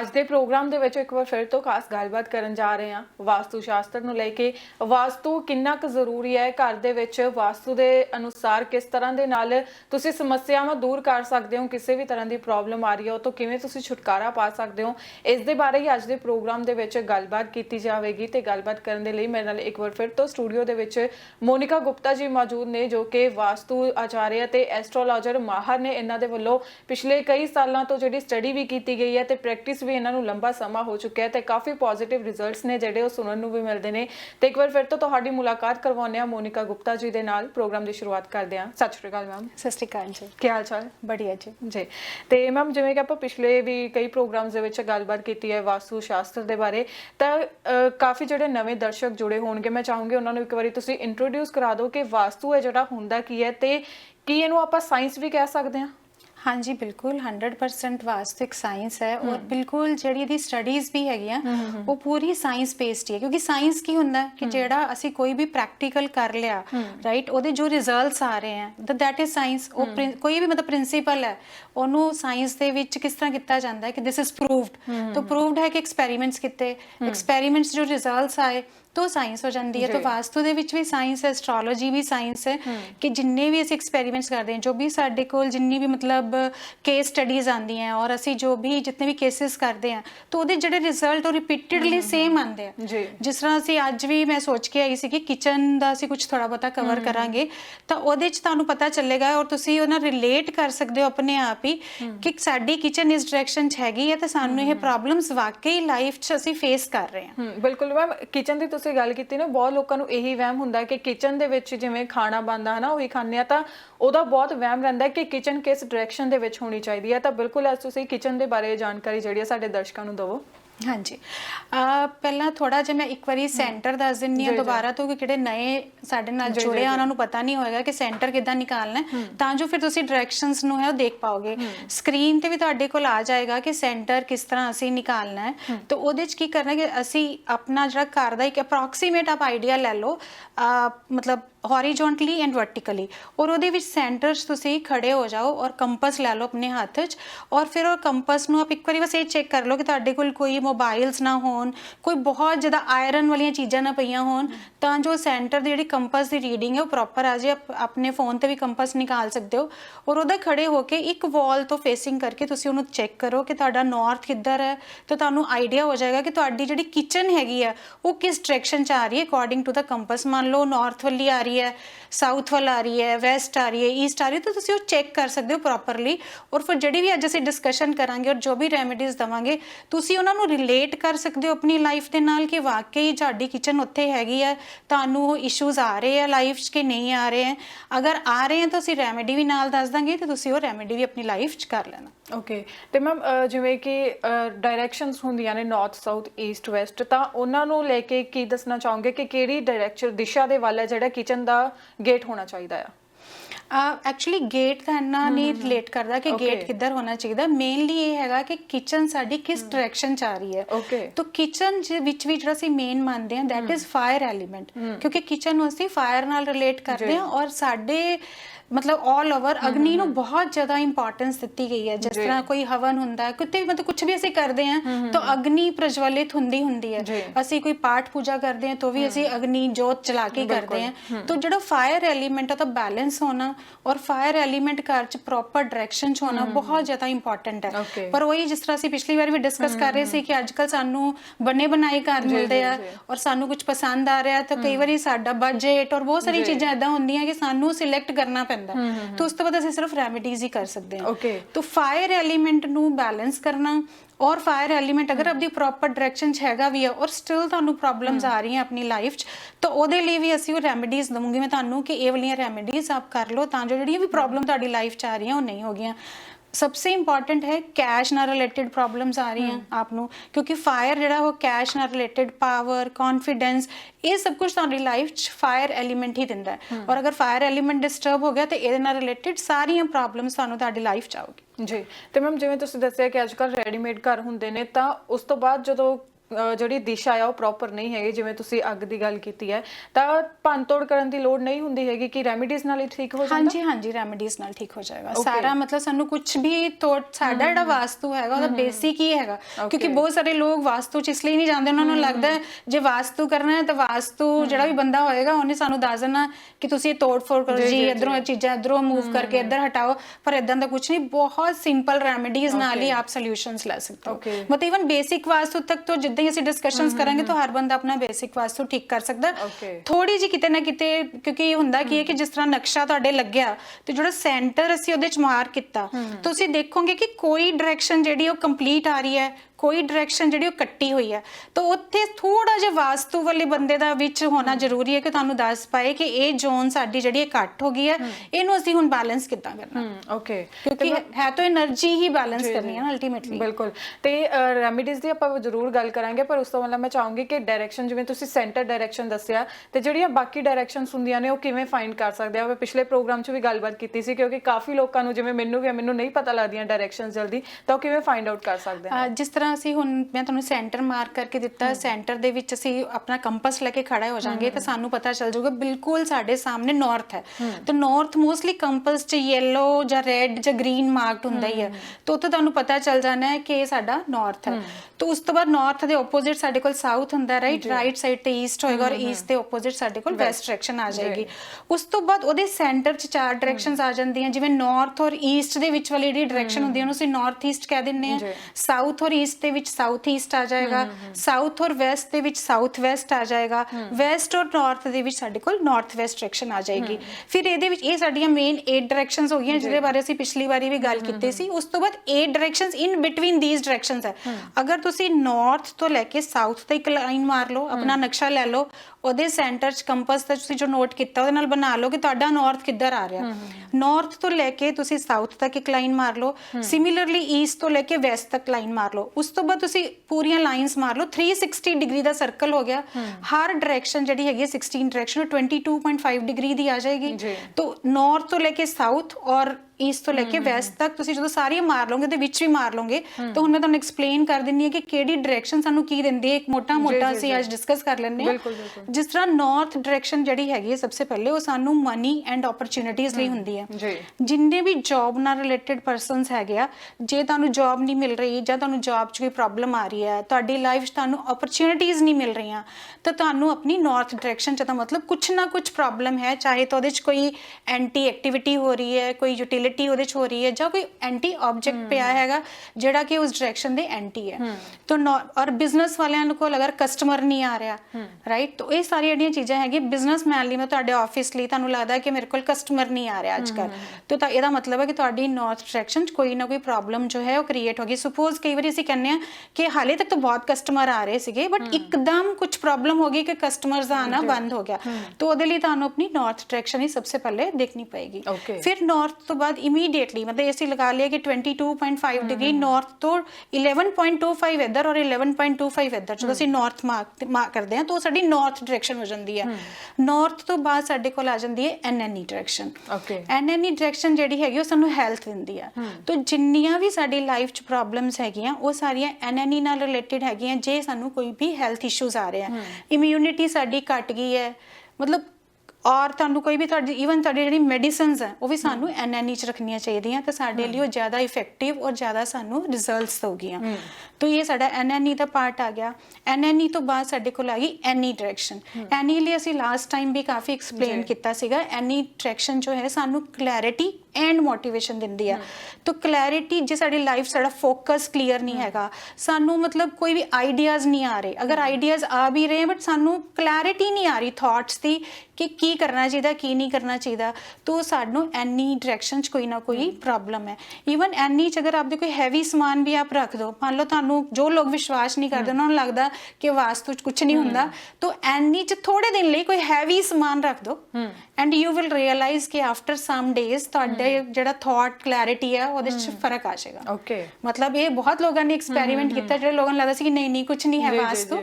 ਅੱਜ ਦੇ ਪ੍ਰੋਗਰਾਮ ਦੇ ਵਿੱਚ ਇੱਕ ਵਾਰ ਫਿਰ ਤੋਂ ਖਾਸ ਗੱਲਬਾਤ ਕਰਨ ਜਾ ਰਹੇ ਹਾਂ। ਵਾਸਤੂ ਸ਼ਾਸਤਰ ਨੂੰ ਲੈ ਕੇ। ਵਾਸਤੂ ਕਿੰਨਾ ਕੁ ਜ਼ਰੂਰੀ ਹੈ? ਘਰ ਦੇ ਵਿੱਚ ਵਾਸਤੂ ਦੇ ਅਨੁਸਾਰ ਕਿਸ ਤਰ੍ਹਾਂ ਦੇ ਨਾਲ ਤੁਸੀਂ ਸਮੱਸਿਆਵਾਂ ਦੂਰ ਕਰ ਸਕਦੇ ਹੋ? ਕਿਸੇ ਵੀ ਤਰ੍ਹਾਂ ਦੀ ਪ੍ਰੋਬਲਮ ਆ ਰਹੀ ਹੈ, ਉਹ ਤੋਂ ਕਿਵੇਂ ਤੁਸੀਂ ਛੁਟਕਾਰਾ ਪਾ ਸਕਦੇ ਹੋ? ਇਸ ਦੇ ਬਾਰੇ ਹੀ ਅੱਜ ਦੇ ਪ੍ਰੋਗਰਾਮ ਦੇ ਵਿੱਚ ਗੱਲਬਾਤ ਕੀਤੀ ਜਾਵੇਗੀ ਤੇ ਗੱਲਬਾਤ ਕਰਨ ਦੇ ਲਈ ਮੇਰੇ ਨਾਲ ਇੱਕ ਵਾਰ ਫਿਰ ਤੋਂ ਸਟੂਡੀਓ ਦੇ ਵਿੱਚ ਮੋਨਿਕਾ ਗੁਪਤਾ ਜੀ ਮੌਜੂਦ ਨੇ, ਜੋ ਕਿ ਵਾਸਤੂ ਆਚਾਰਿਆ ਤੇ ਐਸਟ੍ਰੋਲੋਜਰ ਮਾਹਰ ਨੇ। ਇਹਨਾਂ ਦੇ ਵੱਲੋਂ ਪਿਛਲੇ ਕਈ ਸਾਲਾਂ ਤੋਂ ਜਿਹੜੀ ਸਟੱਡੀ ਵੀ ਕੀਤੀ ਗਈ ਹੈ ਤੇ ਪ੍ਰੈਕਟਿਸ ਵੀ ਇਹਨਾਂ ਨੂੰ ਲੰਬਾ ਸਮਾਂ ਹੋ ਚੁੱਕਿਆ ਹੈ ਤੇ ਕਾਫੀ ਪੋਜ਼ਿਟਿਵ ਰਿਜ਼ਲਟਸ ਨੇ ਜਿਹੜੇ ਉਹ ਸੁਣਨ ਨੂੰ ਵੀ ਮਿਲਦੇ ਨੇ। ਤੇ ਇੱਕ ਵਾਰ ਫਿਰ ਤੋਂ ਤੁਹਾਡੀ ਮੁਲਾਕਾਤ ਕਰਵਾਉਂਦੇ ਹਾਂ ਮੋਨਿਕਾ ਗੁਪਤਾ ਜੀ ਦੇ ਨਾਲ। ਪ੍ਰੋਗਰਾਮ ਦੀ ਸ਼ੁਰੂਆਤ ਕਰਦੇ ਹਾਂ। ਸਤਿ ਸ਼੍ਰੀ ਅਕਾਲ ਮੈਮ। ਸਤਿ ਸ਼੍ਰੀ ਅਕਾਲ ਜੀ। ਕੀ ਹਾਲ ਚਾਲ? ਬੜੀਆ ਜੀ। ਜੀ। ਤੇ ਮੈਮ ਜਿਵੇਂ ਕਿ ਆਪਾਂ ਪਿਛਲੇ ਵੀ ਕਈ ਪ੍ਰੋਗਰਾਮਸ ਦੇ ਵਿੱਚ ਗੱਲਬਾਤ ਕੀਤੀ ਹੈ ਵਾਸਤੂ ਸ਼ਾਸਤਰ ਦੇ ਬਾਰੇ ਤਾਂ ਕਾਫੀ ਜਿਹੜੇ ਨਵੇਂ ਦਰਸ਼ਕ ਜੁੜੇ ਹੋਣਗੇ ਮੈਂ ਚਾਹੂੰਗੀ ਉਹਨਾਂ ਨੂੰ ਇੱਕ ਵਾਰੀ ਤੁਸੀਂ ਇੰਟਰੋਡਿਊਸ ਕਰਾ ਦਿਓ ਕਿ ਵਾਸਤੂ ਹੈ ਜਿਹੜਾ ਹੁੰਦਾ ਕੀ ਹੈ ਤੇ ਕੀ ਇਹਨੂੰ ਆਪਾਂ ਸਾਇੰਸ ਵੀ ਕਹਿ ਸਕਦੇ ਹਾਂ? ਹਾਂਜੀ ਬਿਲਕੁਲ 100% ਵਾਸਤਵਿਕ ਸਾਇੰਸ ਹੈ ਔਰ ਬਿਲਕੁਲ ਜਿਹੜੀ ਇਹਦੀ ਸਟੱਡੀਜ਼ ਵੀ ਹੈਗੀਆਂ ਉਹ ਪੂਰੀ ਸਾਇੰਸ ਬੇਸਡ ਹੈ ਕਿਉਂਕਿ ਸਾਇੰਸ ਕੀ ਹੁੰਦਾ ਹੈ ਕਿ ਜਿਹੜਾ ਅਸੀਂ ਕੋਈ ਵੀ ਪ੍ਰੈਕਟੀਕਲ ਕਰ ਲਿਆ ਰਾਈਟ ਉਹਦੇ ਜੋ ਰਿਜ਼ਲਟਸ ਆ ਰਹੇ ਹਨ ਤਾਂ ਦੈਟ ਇਜ਼ ਸਾਇੰਸ ਉਹ ਕੋਈ ਵੀ ਮਤਲਬ ਪ੍ਰਿੰਸੀਪਲ ਹੈ ਉਹਨੂੰ ਸਾਇੰਸ ਦੇ ਵਿੱਚ ਕਿਸ ਤਰ੍ਹਾਂ ਕੀਤਾ ਜਾਂਦਾ ਹੈ ਕਿ ਦਿਸ ਇਜ਼ ਪ੍ਰੂਵਡ ਤਾਂ ਪ੍ਰੂਵਡ ਹੈ ਕਿ ਐਕਸਪੈਰੀਮੈਂਟਸ ਕੀਤੇ ਐਕਸਪੈਰੀਮੈਂਟਸ ਜੋ ਰਿਜ਼ਲਟਸ ਆਏ तो ਸਾਇੰਸ ਹੋ ਜਾਂਦੀ ਹੈ ਤਾਂ ਜੀ। ਵਾਸਤੂ ਦੇ ਵਿੱਚ ਵੀ ਸਾਇੰਸ ਹੈ ਐਸਟ੍ਰੋਲੋਜੀ ਵੀ ਸਾਇੰਸ ਹੈ ਕਿ ਜਿੰਨੇ ਵੀ ਅਸੀਂ ਐਕਸਪੈਰੀਮੈਂਟਸ ਕਰਦੇ ਹਾਂ ਜੋ ਵੀ ਸਾਡੇ ਕੋਲ ਜਿੰਨੀ ਵੀ ਮਤਲਬ ਕੇਸ ਸਟੱਡੀਜ਼ ਆਉਂਦੀਆਂ ਔਰ ਅਸੀਂ ਜੋ ਵੀ ਜਿੰਨੇ ਵੀ ਕੇਸਿਸ ਕਰਦੇ ਹਾਂ ਤਾਂ ਉਹਦੇ ਜਿਹੜੇ ਰਿਜ਼ਲਟ ਉਹ ਰਿਪੀਟਡਲੀ ਸੇਮ ਆਉਂਦੇ ਆ। ਜੀ। ਜਿਸ ਤਰ੍ਹਾਂ ਅਸੀਂ ਅੱਜ ਵੀ ਮੈਂ ਸੋਚ ਕੇ ਆਈ ਸੀ ਕਿ ਕਿਚਨ ਦਾ ਅਸੀਂ ਕੁਝ ਥੋੜਾ ਬਹੁਤਾ ਕਵਰ ਕਰਾਂਗੇ ਤਾਂ ਉਹਦੇ ਚ ਤੁਹਾਨੂੰ ਪਤਾ ਚੱਲੇਗਾ ਔਰ ਤੁਸੀਂ ਉਹਨਾਂ ਰਿਲੇਟ ਕਰ ਸਕਦੇ ਹੋ ਆਪਣੇ ਆਪ ਹੀ ਕਿ ਸਾਡੀ ਕਿਚਨ ਇਸ ਡਾਇਰੈਕਸ਼ਨ ਚ ਹੈਗੀ ਹੈ ਤਾਂ ਸਾਨੂੰ ਇਹ ਪ੍ਰੋਬਲਮਸ ਵਾਕਈ ਲਾਈਫ ਚ ਅਸੀਂ ਫੇਸ ਕਰ ਰਹੇ ਹਾਂ। ਹਮ ਬਿਲਕੁਲ ਮੈਮ ਕਿਚਨ ਦੀ ਤੁਸੀਂ ਗੱਲ ਕੀਤੀ ਨਾ, ਬਹੁਤ ਲੋਕਾਂ ਨੂੰ ਇਹੀ ਵਹਿਮ ਹੁੰਦਾ ਹੈ ਕਿ ਕਿਚਨ ਦੇ ਵਿੱਚ ਜਿਵੇਂ ਖਾਣਾ ਬਣਦਾ ਹੈ ਨਾ, ਉਹੀ ਖਾਂਦੇ ਆ ਤਾਂ ਉਹਦਾ ਬਹੁਤ ਵਹਿਮ ਰਹਿੰਦਾ ਕਿ ਕਿਚਨ ਕਿਸ ਡਾਇਰੈਕਸ਼ਨ ਦੇ ਵਿੱਚ ਹੋਣੀ ਚਾਹੀਦੀ ਹੈ। ਤਾਂ ਬਿਲਕੁਲ ਅੱਜ ਤੁਸੀਂ ਕਿਚਨ ਦੇ ਬਾਰੇ ਜਾਣਕਾਰੀ ਜਿਹੜੀ ਹੈ ਸਾਡੇ ਦਰਸ਼ਕਾਂ ਨੂੰ ਦਿਵੋ। ਹਾਂਜੀ। ਆ ਪਹਿਲਾਂ ਥੋੜਾ ਜਿਹਾ ਮੈਂ ਇੱਕ ਵਾਰੀ ਸੈਂਟਰ ਦੱਸ ਦਿੰਨੀ ਆ। ਦੁਬਾਰਾ ਤੋਂ ਕਿ ਕਿਹੜੇ ਨਏ ਸਾਡੇ ਨਾਲ ਜੁੜੇ। ਆ ਉਹਨਾਂ ਨੂੰ ਪਤਾ ਨਹੀਂ ਹੋਏਗਾ ਕਿ ਸੈਂਟਰ ਕਿੱਦਾਂ ਨਿਕਾਲਣਾ ਤਾਂ ਜੋ ਫਿਰ ਤੁਸੀਂ ਡਾਇਰੈਕਸ਼ਨਸ ਨੂੰ ਹੈ ਉਹ ਦੇਖ ਪਾਓਗੇ। ਸਕਰੀਨ ਤੇ ਵੀ ਤੁਹਾਡੇ ਕੋਲ ਆ ਜਾਏਗਾ ਕਿ ਸੈਂਟਰ ਕਿਸ ਤਰ੍ਹਾਂ ਅਸੀਂ ਨਿਕਾਲਣਾ ਹੈ। ਤਾਂ ਉਹਦੇ ਚ ਕੀ ਕਰਨਾ ਕਿ ਅਸੀਂ ਆਪਣਾ ਜਿਹੜਾ ਘਰ ਦਾ ਇੱਕ ਅਪਰੋਕਸੀਮੇਟ ਆਪ ਆਈਡੀਆ ਲੈ ਲਓ। ਮਤਲਬ ਹੌਰੀਜ਼ੌਂਟਲੀ ਐਂਡ ਵਰਟੀਕਲੀ ਔਰ ਉਹਦੇ ਵਿੱਚ ਸੈਂਟਰ 'ਚ ਤੁਸੀਂ ਖੜੇ ਹੋ ਜਾਓ ਔਰ ਕੰਪਸ ਲੈ ਲਓ ਆਪਣੇ ਹੱਥ 'ਚ। ਔਰ ਫਿਰ ਉਹ ਕੰਪਸ ਨੂੰ ਆਪ ਇੱਕ ਵਾਰੀ ਬਸ ਇਹ ਚੈੱਕ ਕਰ ਲਓ ਕਿ ਤੁਹਾਡੇ ਕੋਲ ਕੋਈ ਮੋਬਾਈਲਸ ਨਾ ਹੋਣ, ਕੋਈ ਬਹੁਤ ਜ਼ਿਆਦਾ ਆਇਰਨ ਵਾਲੀਆਂ ਚੀਜ਼ਾਂ ਨਾ ਪਈਆਂ ਹੋਣ, ਤਾਂ ਜੋ ਸੈਂਟਰ ਦੀ ਜਿਹੜੀ ਕੰਪਸ ਦੀ ਰੀਡਿੰਗ ਹੈ ਉਹ ਪ੍ਰੋਪਰ ਆ ਜੇ। ਆਪਣੇ ਫੋਨ ਤੇ ਵੀ ਕੰਪਸ ਨਿਕਾਲ ਸਕਦੇ ਹੋ। ਔਰ ਉਹਦਾ ਖੜੇ ਹੋ ਕੇ ਇੱਕ ਵਾਲ ਤੋਂ ਫੇਸਿੰਗ ਕਰਕੇ ਤੁਸੀਂ ਉਹਨੂੰ ਚੈੱਕ ਕਰੋ ਕਿ ਤੁਹਾਡਾ ਨਾਰਥ ਕਿੱਧਰ ਹੈ। ਤਾਂ ਤੁਹਾਨੂੰ ਆਈਡੀਆ ਹੋ ਜਾਏਗਾ ਕਿ ਤੁਹਾਡੀ ਜਿਹੜੀ ਕਿਚਨ ਹੈਗੀ ਆ, ਉਹ ਕਿਸ ਡਾਇਰੈਕਸ਼ਨ ਚ ਆ ਰਹੀ ਹੈ। ਅਕੋਰਡਿੰਗ ਟੂ ਦਾ ਕੰਪਸ ਮੰਨ ਲਓ ਨਾਰਥ ਵੱਲੀ ਆ ਰਹੀ ਹੈ ਸਾਊਥ ਵੱਲ ਆ ਰਹੀ ਹੈ ਵੈਸਟ ਆ ਰਹੀ ਹੈ ਈਸਟ ਆ ਰਹੀ ਹੈ, ਤਾਂ ਤੁਸੀਂ ਉਹ ਚੈੱਕ ਕਰ ਸਕਦੇ ਹੋ ਪ੍ਰੋਪਰਲੀ ਔਰ ਫਿਰ ਜਿਹੜੀ ਵੀ ਅੱਜ ਅਸੀਂ ਡਿਸਕਸ਼ਨ ਕਰਾਂਗੇ ਔਰ ਜੋ ਵੀ ਰੈਮੇਡੀਜ਼ ਦਵਾਂਗੇ, ਤੁਸੀਂ ਉਹਨਾਂ ਨੂੰ ਰਿਲੇਟ ਕਰ ਸਕਦੇ ਹੋ ਆਪਣੀ ਲਾਈਫ ਦੇ ਨਾਲ ਕਿ ਵਾਕਈ ਤੁਹਾਡੀ ਕਿਚਨ ਉੱਥੇ ਹੈਗੀ ਹੈ, ਤੁਹਾਨੂੰ ਉਹ ਇਸ਼ੂਜ਼ ਆ ਰਹੇ ਆ ਲਾਈਫ 'ਚ ਕਿ ਨਹੀਂ ਆ ਰਹੇ ਹੈ। ਅਗਰ ਆ ਰਹੇ ਹੈ ਤਾਂ ਅਸੀਂ ਰੈਮੇਡੀ ਵੀ ਨਾਲ ਦੱਸ ਦਾਂਗੇ ਤੇ ਤੁਸੀਂ ਉਹ ਰੈਮੇਡੀ ਵੀ ਆਪਣੀ ਲਾਈਫ 'ਚ ਕਰ ਲੈਣਾ। ਓਕੇ ਤੇ ਮੈਮ ਜਿਵੇਂ ਕਿ ਡਾਇਰੈਕਸ਼ਨਸ ਹੁੰਦੀਆਂ ਨੇ ਨਾਰਥ ਸਾਊਥ ਈਸਟ ਵੈਸਟ ਤਾਂ ਉਹਨਾਂ ਨੂੰ ਲੈ ਕੇ ਕੀ ਦੱਸਣਾ ਚਾਹੋਗੇ ਕਿ ਕਿਹੜੀ ਡਾਇਰੈਕਸ਼ਨ ਦਿਸ਼ਾ ਦੇ ਵੱਲ ਹੈ ਜਿਹੜਾ ਕਿਚਨ ਦਾ ਗੇਟ ਹੋਣਾ ਚਾਹੀਦਾ ਆ? ਐਕਚੁਅਲੀ ਗੇਟ ਤਾਂ ਇੰਨਾ ਨਹੀਂ ਰਿਲੇਟ ਕਰਦਾ ਕਿ. ਗੇਟ ਕਿੱਧਰ ਹੋਣਾ ਚਾਹੀਦਾ। ਮੇਨਲੀ ਇਹ ਹੈਗਾ ਕਿ ਕਿਚਨ ਸਾਡੀ ਕਿਸ ਡਾਇਰੈਕਸ਼ਨ ਚ ਆ ਰਹੀ ਹੈ. ਤਾਂ ਕਿਚਨ ਦੇ ਵਿੱਚ ਵੀ ਜਿਹੜਾ ਅਸੀਂ ਮੇਨ ਮੰਨਦੇ ਹਾਂ ਦੈਟ ਇਜ਼ ਫਾਇਰ ਐਲੀਮੈਂਟ ਕਿਉਂਕਿ ਕਿਚਨ ਨੂੰ ਅਸੀਂ ਫਾਇਰ ਨਾਲ ਰਿਲੇਟ ਕਰਦੇ ਹਾਂ ਔਰ ਸਾਡੇ ਮਤਲਬ 올 ਓਵਰ ਅਗਨੀ ਨੂੰ ਬਹੁਤ ਜ਼ਿਆਦਾ ਇੰਪੋਰਟੈਂਸ ਦਿੱਤੀ ਗਈ ਹੈ। ਜਿਸ। ਤਰ੍ਹਾਂ ਕੋਈ ਹਵਨ ਹੁੰਦਾ ਹੈ ਕਿਤੇ ਮਤਲਬ ਕੁਝ ਵੀ ਅਸੀਂ ਕਰਦੇ ਹਾਂ ਤਾਂ ਅਗਨੀ ਪ੍ਰਜਵਲਿਤ ਹੁੰਦੀ ਹੁੰਦੀ ਹੈ। ਅਸੀਂ ਕੋਈ ਪਾਠ ਪੂਜਾ ਕਰਦੇ ਹਾਂ ਤਾਂ ਵੀ ਅਸੀਂ ਅਗਨੀ ਜੋਤ ਚਲਾ ਕੇ ਕਰਦੇ ਹਾਂ। ਤਾਂ ਜਿਹੜਾ ਫਾਇਰ ਐਲੀਮੈਂਟ ਤਾਂ ਬੈਲੈਂਸ ਹੋਣਾ ਔਰ ਫਾਇਰ ਐਲੀਮੈਂਟ ਘਰ ਚ ਪ੍ਰੋਪਰ ਡਾਇਰੈਕਸ਼ਨ ਚ ਹੋਣਾ ਬਹੁਤ ਜ਼ਿਆਦਾ ਇੰਪੋਰਟੈਂਟ ਹੈ. ਪਰ ਉਹੀ ਜਿਸ ਤਰ੍ਹਾਂ ਅਸੀਂ ਪਿਛਲੀ ਵਾਰ ਵੀ ਡਿਸਕਸ ਕਰ ਰਹੇ ਸੀ ਕਿ ਅੱਜਕੱਲ ਸਾਨੂੰ ਬਣੇ ਬਣਾਏ ਘਰ ਮਿਲਦੇ ਆ। ਔਰ ਸਾਨੂੰ ਕੁਝ ਪਸੰਦ ਆ ਰਿਹਾ ਤਾਂ ਕਈ ਵਾਰੀ ਸਾਡਾ ਬਜਟ ਔਰ ਬਹੁਤ ਸਾਰੀ। ਚੀਜ਼ਾਂ ਇਦਾਂ ਹੁੰਦੀਆਂ ਕਿ ਸਾਨੂੰ ਸਿਲੈਕਟ ਕਰਨਾ ਪੈਂਦਾ ਤਾਂ ਉਸ ਤੋਂ ਬਾਅਦ ਅਸੀਂ ਸਿਰਫ ਰੈਮੇਡੀਜ਼ ਹੀ ਕਰ ਸਕਦੇ ਹਾਂ। Okay. ਤਾਂ ਫਾਇਰ ਐਲੀਮੈਂਟ ਨੂੰ ਬੈਲੈਂਸ ਕਰਨਾ ਔਰ ਫਾਇਰ ਐਲੀਮੈਂਟ ਅਗਰ ਆਪਦੀ ਪ੍ਰੋਪਰ ਡਾਇਰੈਕਸ਼ਨ 'ਚ ਹੈਗਾ ਵੀ ਔਰ ਸਟਿਲ ਤੁਹਾਨੂੰ ਪ੍ਰੋਬਲਮਸ ਆ ਰਹੀਆਂ ਆਪਣੀ ਲਾਈਫ 'ਚ ਤਾਂ ਉਹਦੇ ਲਈ ਵੀ ਅਸੀਂ ਉਹ ਰੈਮੇਡੀਜ਼ ਦਵਾਂਗੇ। ਮੈਂ ਤੁਹਾਨੂੰ ਕਿ ਇਹ ਵਾਲੀਆਂ ਰੈਮੇਡੀਜ਼ ਆਪ ਕਰ ਲਓ ਤਾਂ ਜੋ ਜਿਹੜੀਆਂ ਵੀ ਪ੍ਰੋਬਲਮ ਤੁਹਾਡੀ ਲਾਈਫ 'ਚ ਆ ਰਹੀਆਂ ਉਹ ਨਹੀਂ ਹੋਗੀਆਂ ਸਭ ਤੋਂ ਇੰਪੋਰਟੈਂਟ ਹੈ ਕੈਸ਼ ਨਾਲ ਰਿਲੇਟਡ ਪ੍ਰੋਬਲਮਸ ਆ ਰਹੀਆਂ ਆਪ ਨੂੰ ਕਿਉਂਕਿ ਫਾਇਰ ਜਿਹੜਾ ਉਹ ਕੈਸ਼ ਨਾਲ ਰਿਲੇਟਡ ਪਾਵਰ ਕੌਨਫੀਡੈਂਸ ਇਹ ਸਭ ਕੁਝ ਤੁਹਾਡੀ ਲਾਈਫ 'ਚ ਫਾਇਰ ਐਲੀਮੈਂਟ ਹੀ ਦਿੰਦਾ ਹੈ ਔਰ ਅਗਰ ਫਾਇਰ ਐਲੀਮੈਂਟ ਡਿਸਟਰਬ ਹੋ ਗਿਆ ਤਾਂ ਇਹਦੇ ਨਾਲ ਰਿਲੇਟਡ ਸਾਰੀਆਂ ਪ੍ਰੋਬਲਮਸ ਤੁਹਾਨੂੰ ਤੁਹਾਡੀ ਲਾਈਫ 'ਚ ਆਉਗੀ ਜੀ ਤੇ ਮੈਮ ਜਿਵੇਂ ਤੁਸੀਂ ਦੱਸਿਆ ਕਿ ਅੱਜ ਅੱਜਕੱਲ ਰੈਡੀਮੇਡ ਘਰ ਹੁੰਦੇ ਨੇ ਤਾਂ ਉਸ ਤੋਂ ਬਾਅਦ ਜਦੋਂ ਜਿਹੜੀ ਦਿਸ਼ਾ ਆ ਉਹ ਪ੍ਰੋਪਰ ਨਹੀਂ ਹੈਗੀ ਜਿਵੇਂ ਤੁਸੀਂ ਅੱਗ ਦੀ ਗੱਲ ਕੀਤੀ ਹੈ ਤਾਂ ਭੰਨਤੋੜ ਕਰਨ ਦੀ ਲੋੜ ਨਹੀਂ ਹੁੰਦੀ ਹੈਗੀ ਕਿ ਰੈਮੀਡੀਜ਼ ਨਾਲ ਹੀ ਠੀਕ ਹੋ ਜਾਂਦਾ? ਹਾਂਜੀ ਹਾਂਜੀ ਰੈਮੇਡੀਜ਼ ਨਾਲ ਠੀਕ ਹੋ ਜਾਏਗਾ। ਸਾਰਾ ਮਤਲਬ ਸਾਨੂੰ ਕੁਝ ਵੀ ਤੋੜ ਸਾਡਾ ਜਿਹੜਾ ਵਾਸਤੂ ਹੈਗਾ ਉਹਦਾ ਬੇਸਿਕ ਹੀ ਹੈਗਾ। ਕਿਉਂਕਿ ਬਹੁਤ ਸਾਰੇ ਲੋਕ ਵਾਸਤੂ ਚ ਇਸ ਲਈ ਨਹੀਂ ਜਾਂਦੇ ਉਹਨਾਂ ਨੂੰ ਲੱਗਦਾ ਜੇ ਵਾਸਤੂ ਕਰਨਾ ਹੈ ਤਾਂ ਵਾਸਤੂ ਜਿਹੜਾ ਵੀ ਬੰਦਾ ਹੋਏਗਾ ਉਹਨੇ ਸਾਨੂੰ ਦੱਸ ਦੇਣਾ ਕਿ ਤੁਸੀਂ ਇਹ ਤੋੜ ਫੋੜ ਕਰੋ ਜੀ ਇਧਰੋਂ ਇਹ ਚੀਜ਼ਾਂ ਇਧਰੋਂ ਮੂਵ ਕਰਕੇ ਇੱਧਰ ਹਟਾਓ ਪਰ ਇਦਾਂ ਦਾ ਕੁਝ ਨਹੀਂ। ਬਹੁਤ ਸਿੰਪਲ ਰੈਮੇਡੀਜ਼ ਨਾਲ ਹੀ ਆਪ ਸੋਲੂਸ਼ਨਸ ਲੈ ਸਕਦੇ ਹੋ. ਮਤਲਬ ਇਵਨ ਬੇਸਿਕ ਵਾਸਤੂ ਤੱਕ ਤੋਂ ਜਿੱਦਾਂ ਹੀ ਅਸੀਂ ਡਿਸਕਸ਼ਨਸ ਕਰਾਂਗੇ ਤਾਂ ਹਰ ਬੰਦਾ ਆਪਣਾ ਬੇਸਿਕ ਵਾਸਤੂ ਠੀਕ ਕਰ ਸਕਦਾ। Okay. ਥੋੜੀ ਜੀ ਕਿਤੇ ਨਾ ਕਿਤੇ ਕਿਉਂਕਿ ਇਹ ਹੁੰਦਾ ਕੀ ਹੈ ਕਿ ਜਿਸ ਤਰ੍ਹਾਂ ਨਕਸ਼ਾ ਤੁਹਾਡੇ ਲੱਗਿਆ ਤੇ ਜਿਹੜਾ ਸੈਂਟਰ ਅਸੀਂ ਉਹਦੇ ਚ ਮਾਰ ਕੀਤਾ ਤੁਸੀਂ ਦੇਖੋਗੇ ਕਿ ਕੋਈ ਡਾਇਰੈਕਸ਼ਨ ਜਿਹੜੀ ਉਹ ਕੰਪਲੀਟ ਆ ਰਹੀ ਹੈ ਕੋਈ ਡਾਇਰੈਕਸ਼ਨ ਜਿਹੜੀ ਉਹ ਕੱਟੀ ਹੋਈ ਹੈ ਤਾਂ ਉੱਥੇ ਥੋੜਾ ਜਿਹਾ ਵਾਸਤੂ ਵਾਲੇ ਬੰਦੇ ਦਾ ਵਿੱਚ ਹੋਣਾ ਜ਼ਰੂਰੀ ਹੈ ਕਿ ਤੁਹਾਨੂੰ ਦੱਸ ਪਾਏ ਕਿ ਇਹ ਜ਼ੋਨ ਸਾਡੀ ਜਿਹੜੀ ਘੱਟ ਹੋ ਗਈ ਹੈ। ਇਹਨੂੰ ਅਸੀਂ ਹੁਣ ਬੈਲੈਂਸ ਕਿੱਦਾਂ ਕਰਨਾ? ਓਕੇ ਕਿਉਂਕਿ ਹੈ ਤਾਂ એનર્ਜੀ ਹੀ ਬੈਲੈਂਸ ਕਰਨੀ ਹੈ ਨਾ ਅਲਟੀਮੇਟਲੀ ਬਿਲਕੁਲ। ਤੇ ਰੈਮੀਡੀਜ਼ ਦੀ ਆਪਾਂ ਜ਼ਰੂਰ ਗੱਲ ਕਰਾਂਗੇ ਪਰ ਉਸ ਤੋਂ ਪਹਿਲਾਂ ਮੈਂ ਚਾਹੂੰਗੀ ਕਿ ਡਾਇਰੈਕਸ਼ਨ ਜਿਵੇਂ ਤੁਸੀਂ ਸੈਂਟਰ ਡਾਇਰੈਕਸ਼ਨ ਦੱਸਿਆ ਤੇ ਜਿਹੜੀਆਂ ਬਾਕੀ ਡਾਇਰੈਕਸ਼ਨਸ ਹੁੰਦੀਆਂ ਨੇ ਉਹ ਕਿਵੇਂ ਫਾਈਂਡ ਕਰ ਸਕਦੇ ਆ? ਮੈਂ ਪਿਛਲੇ ਪ੍ਰੋਗਰਾਮ 'ਚ ਵੀ ਗੱਲਬਾਤ ਕੀਤੀ ਸੀ ਕਿਉਂਕਿ ਕਾਫੀ ਲੋਕਾਂ ਨੂੰ ਜਿਵੇਂ ਮੈਨੂੰ ਵੀ ਮੈਨੂੰ ਨਹੀਂ ਪਤਾ ਲੱਗਦੀਆਂ ਡਾਇਰੈਕਸ਼ਨਸ ਜਲਦੀ ਤਾਂ ਉਹ ਕਿਵੇਂ ਫਾਈਂਡ ਆਊਟ ਕਰ ਸਕਦੇ ਆ? ਜਿਸ ਤਰ੍ਹਾਂ ਅਸੀਂ ਹੁਣ ਮੈਂ ਤੁਹਾਨੂੰ ਸੈਂਟਰ ਮਾਰਕ ਕਰਕੇ ਦਿੱਤਾ ਸੈਂਟਰ ਦੇ ਵਿੱਚ ਅਸੀਂ ਆਪਣਾ ਕੰਪਸ ਲੈ ਕੇ ਖੜਾ ਹੋ ਜਾਾਂਗੇ ਤਾਂ ਸਾਨੂੰ ਪਤਾ ਚੱਲ ਜਾਊਗਾ ਬਿਲਕੁਲ ਸਾਡੇ ਸਾਹਮਣੇ ਨਾਰਥ ਹੈ। ਤਾਂ ਨਾਰਥ ਮੋਸਟਲੀ ਕੰਪਸ 'ਚ ਯੈਲੋ ਜਾਂ ਰੈੱਡ ਜਾਂ ਗ੍ਰੀਨ ਮਾਰਕਡ ਹੁੰਦਾ ਹੀ ਹੈ। ਤਾਂ ਉੱਥੇ ਤੁਹਾਨੂੰ ਪਤਾ ਚੱਲ ਜਾਣਾ ਹੈ ਕਿ ਇਹ ਸਾਡਾ ਨਾਰਥ ਹੈ। ਤਾਂ ਉਸ ਤੋਂ ਬਾਅਦ ਨਾਰਥ ਦੇ ਆਪੋਜ਼ਿਟ ਸਾਡੇ ਕੋਲ ਸਾਊਥ ਹੁੰਦਾ ਰਾਈਟ ਰਾਈਟ ਸਾਈਡ ਤੇ ਈਸਟ ਹੋਏਗਾ ਔਰ ਈਸਟ ਦੇ ਆਪੋਜ਼ਿਟ ਸਾਡੇ ਕੋਲ ਵੈਸਟ ਡਾਇਰੈਕਸ਼ਨ ਆ ਜਾਏਗੀ। ਉਸ ਤੋਂ ਬਾਅਦ ਉਹਦੇ ਸੈਂਟਰ 'ਚ ਚਾਰ ਡਾਇਰੈਕਸ਼ਨਸ ਆ ਜਾਂਦੀਆਂ ਜਿਵੇਂ ਨਾਰਥ ਔਰ ਈਸਟ ਦੇ ਵਿੱਚ ਵਾਲੀ ਜਿਹੜੀ ਡਾਇਰੈਕਸ਼ਨ ਹੁੰਦੀ ਹੈ ਉਹਨੂੰ ਅਸੀਂ ਨਾਰਥ ਈਸਟ ਕਹਿ ਦਿੰਦੇ ਆ ਸਾਊਥ ਔਰ ਈਸਟ ਦੇ ਵਿੱਚ ਸਾਊਥ ਈਸਟ ਆ ਜਾਏਗਾ ਸਾਊਥ ਔਰ ਵੈਸਟ ਦੇ ਵਿੱਚ ਸਾਊਥ ਵੈਸਟ ਆ ਜਾਏਗਾ ਵੈਸਟ ਔਰ ਨਾਰਥ ਦੇ ਵਿੱਚ ਸਾਡੇ ਕੋਲ ਨਾਰਥ ਵੈਸਟ ਡਾਇਰੈਕਸ਼ਨ ਆ ਜਾਏਗੀ। ਫਿਰ ਇਹਦੇ ਵਿੱਚ ਇਹ ਸਾਡੀਆਂ ਮੇਨ 8 ਡਾਇਰੈਕਸ਼ਨਸ ਹੋ ਗਈਆਂ ਜਿਹਦੇ ਬਾਰੇ ਅਸੀਂ ਪਿਛਲੀ ਵਾਰੀ ਵੀ ਗੱਲ ਕੀਤੀ ਸੀ। ਉਸ ਤੋਂ ਬਾਅਦ 8 directions in between these directions ਹੈ। ਅਗਰ ਤੁਸੀਂ ਨਾਰਥ ਤੋਂ ਲੈ ਕੇ ਸਾਊਥ ਤੱਕ ਲਾਈਨ ਮਾਰ ਲਓ ਆਪਣਾ ਨਕਸ਼ਾ ਲੈ ਲਓ ਉਹਦੇ ਸੈਂਟਰ 'ਚ ਕੰਪਸ ਤੇ ਤੁਸੀਂ ਜੋ ਨੋਟ ਕੀਤਾ ਉਹਦੇ ਨਾਲ ਬਣਾ ਲਓ ਕਿ ਤੁਹਾਡਾ ਨਾਰਥ ਕਿੱਧਰ ਆ ਰਿਹਾ। ਨਾਰਥ ਤੋਂ ਲੈ ਕੇ ਤੁਸੀਂ ਸਾਊਥ ਤੱਕ ਇੱਕ ਲਾਈਨ ਮਾਰ ਲਓ। ਸਿਮਿਲਰਲੀ ਈਸਟ ਤੋਂ ਲੈ ਕੇ ਵੈਸਟ ਤੱਕ ਲਾਈਨ ਮਾਰ ਲਓ। ਉਸ ਤੋਂ ਬਾਅਦ ਤੁਸੀਂ ਪੂਰੀਆਂ ਲਾਈਨਸ ਮਾਰ ਲਓ 360 ਡਿਗਰੀ ਦਾ ਸਰਕਲ ਹੋ ਗਿਆ। ਹਰ ਡਾਇਰੈਕਸ਼ਨ ਜਿਹੜੀ ਹੈਗੀ ਹੈ 16 ਡਾਇਰੈਕਸ਼ਨ 22.5 ਡਿਗਰੀ ਦੀ ਆ ਜਾਏਗੀ। ਤੋਂ ਨਾਰਥ ਤੋਂ ਲੈ ਕੇ ਸਾਊਥ ਔਰ ਈਸਟ ਤੋਂ ਲੈ ਕੇ ਵੈਸਟ ਤੱਕ ਤੁਸੀਂ ਜਦੋਂ ਸਾਰੀਆਂ ਮਾਰ ਲਓਗੇ ਤੇ ਵਿੱਚ ਵੀ ਮਾਰ ਲਓਗੇ ਤਾਂ ਹੁਣ ਮੈਂ ਤੁਹਾਨੂੰ ਐਕਸਪਲੇਨ ਕਰ ਦਿੰਨੀ ਹੈ ਕਿ ਕਿਹੜੀ ਡਾਇਰੈਕਸ਼ਨ ਸਾਨੂੰ ਕੀ ਦਿੰਦੀ ਹੈ। ਇੱਕ ਮੋਟਾ ਮੋਟਾ ਅਸੀਂ ਅੱਜ ਡਿਸਕਸ ਕਰ ਲੈਣੇ ਹਾਂ। ਜਿਸ ਤਰ੍ਹਾਂ ਨਾਰਥ ਡਾਇਰੈਕਸ਼ਨ ਜਿਹੜੀ ਹੈਗੀ ਸਭ ਤੋਂ ਪਹਿਲੇ ਉਹ ਸਾਨੂੰ ਮਨੀ ਐਂਡ ਓਪਰਚ्युनिटीज ਲਈ ਹੁੰਦੀ ਹੈ। ਜਿੰਨੇ ਵੀ ਜੌਬ ਨਾਲ ਰਿਲੇਟਡ ਪਰਸਨਸ ਹੈਗੇ ਆ ਜੇ ਤੁਹਾਨੂੰ ਜੌਬ ਨਹੀਂ ਮਿਲ ਰਹੀ ਜਾਂ ਤੁਹਾਨੂੰ ਜੌਬ 'ਚ ਕੋਈ ਪ੍ਰੋਬਲਮ ਆ ਰਹੀ ਹੈ ਤੁਹਾਡੀ ਲਾਈਫ 'ਚ ਤੁਹਾਨੂੰ ਓਪਰਚ्युनिटीज ਨਹੀਂ ਮਿਲ ਰਹੀਆਂ ਤਾਂ ਤੁਹਾਨੂੰ ਆਪਣੀ ਨਾਰਥ ਡਾਇਰੈਕਸ਼ਨ 'ਚ ਤਾਂ ਮਤਲਬ ਕੁਝ ਨਾ ਕੁਝ ਪ੍ਰੋਬਲਮ ਹੈ। ਚਾਹੇ ਤਾਂ ਉਹਦੇ 'ਚ ਕੋਈ ਐਂਟੀ ਐਕਟੀਵਿਟੀ ਹੋ ਰਹੀ ਹੈ ਕੋਈ ਯੂਟਿਲਿਟੀ ਉਹਦੇ 'ਚ ਹੋ ਰਹੀ ਹੈ ਜਾਂ ਕੋਈ ਐਂਟੀ ਆਬਜੈਕਟ ਪਿਆ ਹੈਗਾ ਜਿਹੜਾ ਕਿ ਉਸ ਡਾਇਰੈਕਸ਼ਨ ਦੇ ਐਂਟੀ ਹੈ ਤਾਂ ਨੌ- ਔਰ ਬਿਜ਼ਨਸ ਵਾਲਿਆਂ ਨੂੰ ਕੋਲ ਅਗਰ ਕਸਟਮਰ ਨਹੀਂ ਆ ਰਿਹਾ ਰਾਈਟ ਤਾਂ ਇਹ ਸਾਰੀਆਂ ਜਿਹੜੀਆਂ ਚੀਜ਼ਾਂ ਹੈਗੀਆਂ ਬਿਜ਼ਨਸਮੈਨ ਲਈ ਮੈਂ ਤੁਹਾਡੇ ਆਫਿਸ ਲਈ ਤੁਹਾਨੂੰ ਲੱਗਦਾ ਹੈ ਕਿ ਮੇਰੇ ਕੋਲ ਕਸਟਮਰ ਨਹੀਂ ਆ ਰਿਹਾ ਅੱਜਕੱਲ ਤਾਂ ਤਾਂ ਇਹਦਾ ਮਤਲਬ ਹੈ ਕਿ ਤੁਹਾਡੀ ਨਾਰਥ ਡਾਇਰੈਕਸ਼ਨ 'ਚ ਕੋਈ ਨਾ ਕੋਈ ਪ੍ਰੋਬਲਮ ਜੋ ਹੈ ਉਹ ਕ੍ਰੀਏਟ ਹੋ ਗਈ ਸਪੋਜ਼ ਕਈ ਵਾਰੀ ਅਸੀਂ ਕਹਿੰਦੇ ਆ ਕਿ ਹਾਲੇ ਤੱਕ ਤਾਂ ਬਹੁਤ ਕਸਟਮਰ ਆ ਰਹੇ ਸੀਗੇ ਬਟ ਇੱਕਦਮ ਕੁਝ ਪ੍ਰੋਬਲਮ ਹੋ ਗਈ ਕਿ ਕਸਟਮਰਸ ਦਾ ਆਣਾ ਬੰਦ ਹੋ ਗਿਆ ਤਾਂ ਉਹਦੇ ਲਈ ਤੁਹਾਨੂੰ ਆਪਣੀ ਨਾਰਥ ਡਾਇਰੈਕਸ਼ਨ ਹੀ ਸਭ ਤੋਂ ਪਹਿਲੇ ਦੇਖਣੀ ਪਏਗੀ Okay. ਫਿਰ ਨਾਰਥ ਤੋਂ ਬਾਅਦ ਇਮੀਡੀਏਟਲੀ ਮਤਲਬ ਅਸੀਂ ਲਗਾ ਲਿਆ ਕਿ 22.5 ਡਿਗਰੀ ਨਾਰਥ ਤੋਂ 11.25 ਇੱਧਰ ਔਰ 11.25 ਇੱਧਰ ਜਦੋਂ ਅਸੀਂ ਨਾਰਥ ਮਾਰਕ ਕਰਦੇ ਹਾਂ ਤਾਂ ਉਹ ਸਾਡੀ ਨਾਰਥ ਡਾਇਰੈਕਸ਼ਨ ਹੋ ਜਾਂਦੀ ਹੈ ਨਾਰਥ ਤੋਂ ਬਾਅਦ ਸਾਡੇ ਕੋਲ ਆ ਜਾਂਦੀ ਹੈ NNE direction okay NNE direction ਜਿਹੜੀ ਹੈਗੀ ਉਹ ਸਾਨੂੰ ਹੈਲਥ ਦਿੰਦੀ ਆ ਤਾਂ ਜਿੰਨੀਆਂ ਵੀ ਸਾਡੀ ਲਾਈਫ 'ਚ ਪ੍ਰੋਬਲਮਸ ਹੈਗੀਆਂ ਉਹ ਸਾਰੀਆਂ ਐਨਐਨਈ ਨਾਲ ਰਿਲੇਟਡ ਹੈਗੀਆਂ ਜੇ ਸਾਨੂੰ ਕੋਈ ਵੀ ਹੈਲਥ ਇਸ਼ੂਜ਼ ਆ ਰਹੇ ਆ ਇਮਿਊਨਿਟੀ ਸਾਡੀ ਘਟ ਗਈ ਹੈ ਮਤਲਬ ਔਰ ਤੁਹਾਨੂੰ ਕੋਈ ਵੀ ਤੁਹਾਡੀ ਈਵਨ ਤੁਹਾਡੀ ਜਿਹੜੀ ਮੈਡੀਸਿਨਸ ਹੈ ਉਹ ਵੀ ਸਾਨੂੰ ਐਨਐਨਈ ਚ ਰੱਖਣੀਆਂ ਚਾਹੀਦੀਆਂ ਤਾਂ ਸਾਡੇ ਲਈ ਉਹ ਜ਼ਿਆਦਾ ਇਫੈਕਟਿਵ ਔਰ ਜ਼ਿਆਦਾ ਸਾਨੂੰ ਰਿਜ਼ਲਟਸ ਦਊਗੀਆਂ। ਤਾਂ ਇਹ ਸਾਡਾ ਐਨਐਨਈ ਦਾ ਪਾਰਟ ਆ ਗਿਆ। ਐਨਐਨਈ ਤੋਂ ਬਾਅਦ ਸਾਡੇ ਕੋਲ ਆ ਗਈ ਐਨੀ ਡਾਇਰੈਕਸ਼ਨ ਐਨੀ ਲਈ ਅਸੀਂ ਲਾਸਟ ਟਾਈਮ ਵੀ ਕਾਫੀ ਐਕਸਪਲੇਨ। ਕੀਤਾ ਸੀਗਾ। ਐਨੀ ਡਾਇਰੈਕਸ਼ਨ ਜੋ ਹੈ ਸਾਨੂੰ ਕਲੈਰਿਟੀ ਐਂਡ ਮੋਟੀਵੇਸ਼ਨ ਦਿੰਦੀ ਆ। ਤਾਂ ਕਲੈਰਿਟੀ ਜੇ ਸਾਡੀ ਲਾਈਫ ਸਾਡਾ ਫੋਕਸ ਕਲੀਅਰ ਨਹੀਂ ਹੈਗਾ ਸਾਨੂੰ ਮਤਲਬ ਕੋਈ ਵੀ ਆਈਡੀਆਜ਼ ਨਹੀਂ ਆ ਰਹੇ। ਅਗਰ ਆਈਡੀਆਜ਼ ਆ ਵੀ ਰਹੇ ਬਟ ਸਾਨੂੰ ਕਲੈਰਿਟੀ ਨਹੀਂ ਆ ਰਹੀ ਥਾਟਸ ਦੀ ਕਿ ਕੀ ਕਰਨਾ ਚਾਹੀਦਾ ਕੀ ਨਹੀਂ ਕਰਨਾ ਚਾਹੀਦਾ ਤਾਂ ਸਾਨੂੰ ਐਨੀ ਡਾਇਰੈਕਸ਼ਨ 'ਚ ਕੋਈ ਨਾ ਕੋਈ ਪ੍ਰੋਬਲਮ ਹੈ। ਈਵਨ ਐਨੀ 'ਚ ਅਗਰ ਆਪਦੇ ਕੋਈ ਹੈਵੀ ਸਮਾਨ ਵੀ ਆਪ ਰੱਖ ਦੋ ਮੰਨ ਲਓ ਤੁਹਾਨੂੰ ਜੋ ਲੋਕ ਵਿਸ਼ਵਾਸ ਨਹੀਂ ਕਰਦੇ ਉਹਨਾਂ ਨੂੰ ਲੱਗਦਾ ਕਿ ਵਾਸਤੂ 'ਚ ਕੁਝ ਨਹੀਂ ਹੁੰਦਾ ਤਾਂ ਐਨੀ 'ਚ ਥੋੜੇ ਦਿਨ ਲਈ ਕੋਈ ਹੈਵੀ ਸਮਾਨ ਰੱਖ ਦੋ। ਐਂਡ ਯੂ ਵਿਲ ਰੀਅਲਾਈਜ਼ ਕਿ ਆਫਟਰ ਸਮ ਡੇਜ਼ ਤੁਹਾਡੇ ਜਿਹੜਾ ਥਾਟ ਕਲੈਰਿਟੀ ਹੈ ਉਹਦੇ 'ਚ ਫ਼ਰਕ ਆ ਜਾਏਗਾ। ਓਕੇ ਮਤਲਬ ਇਹ ਬਹੁਤ ਲੋਕਾਂ ਨੇ ਐਕਸਪੈਰੀਮੈਂਟ ਕੀਤਾ ਜਿਹੜੇ ਲੋਕਾਂ ਨੂੰ ਲੱਗਦਾ ਸੀ ਕਿ ਨਹੀਂ ਨਹੀਂ ਕੁਝ ਨਹੀਂ ਹੈ ਵਾਸਤੂ।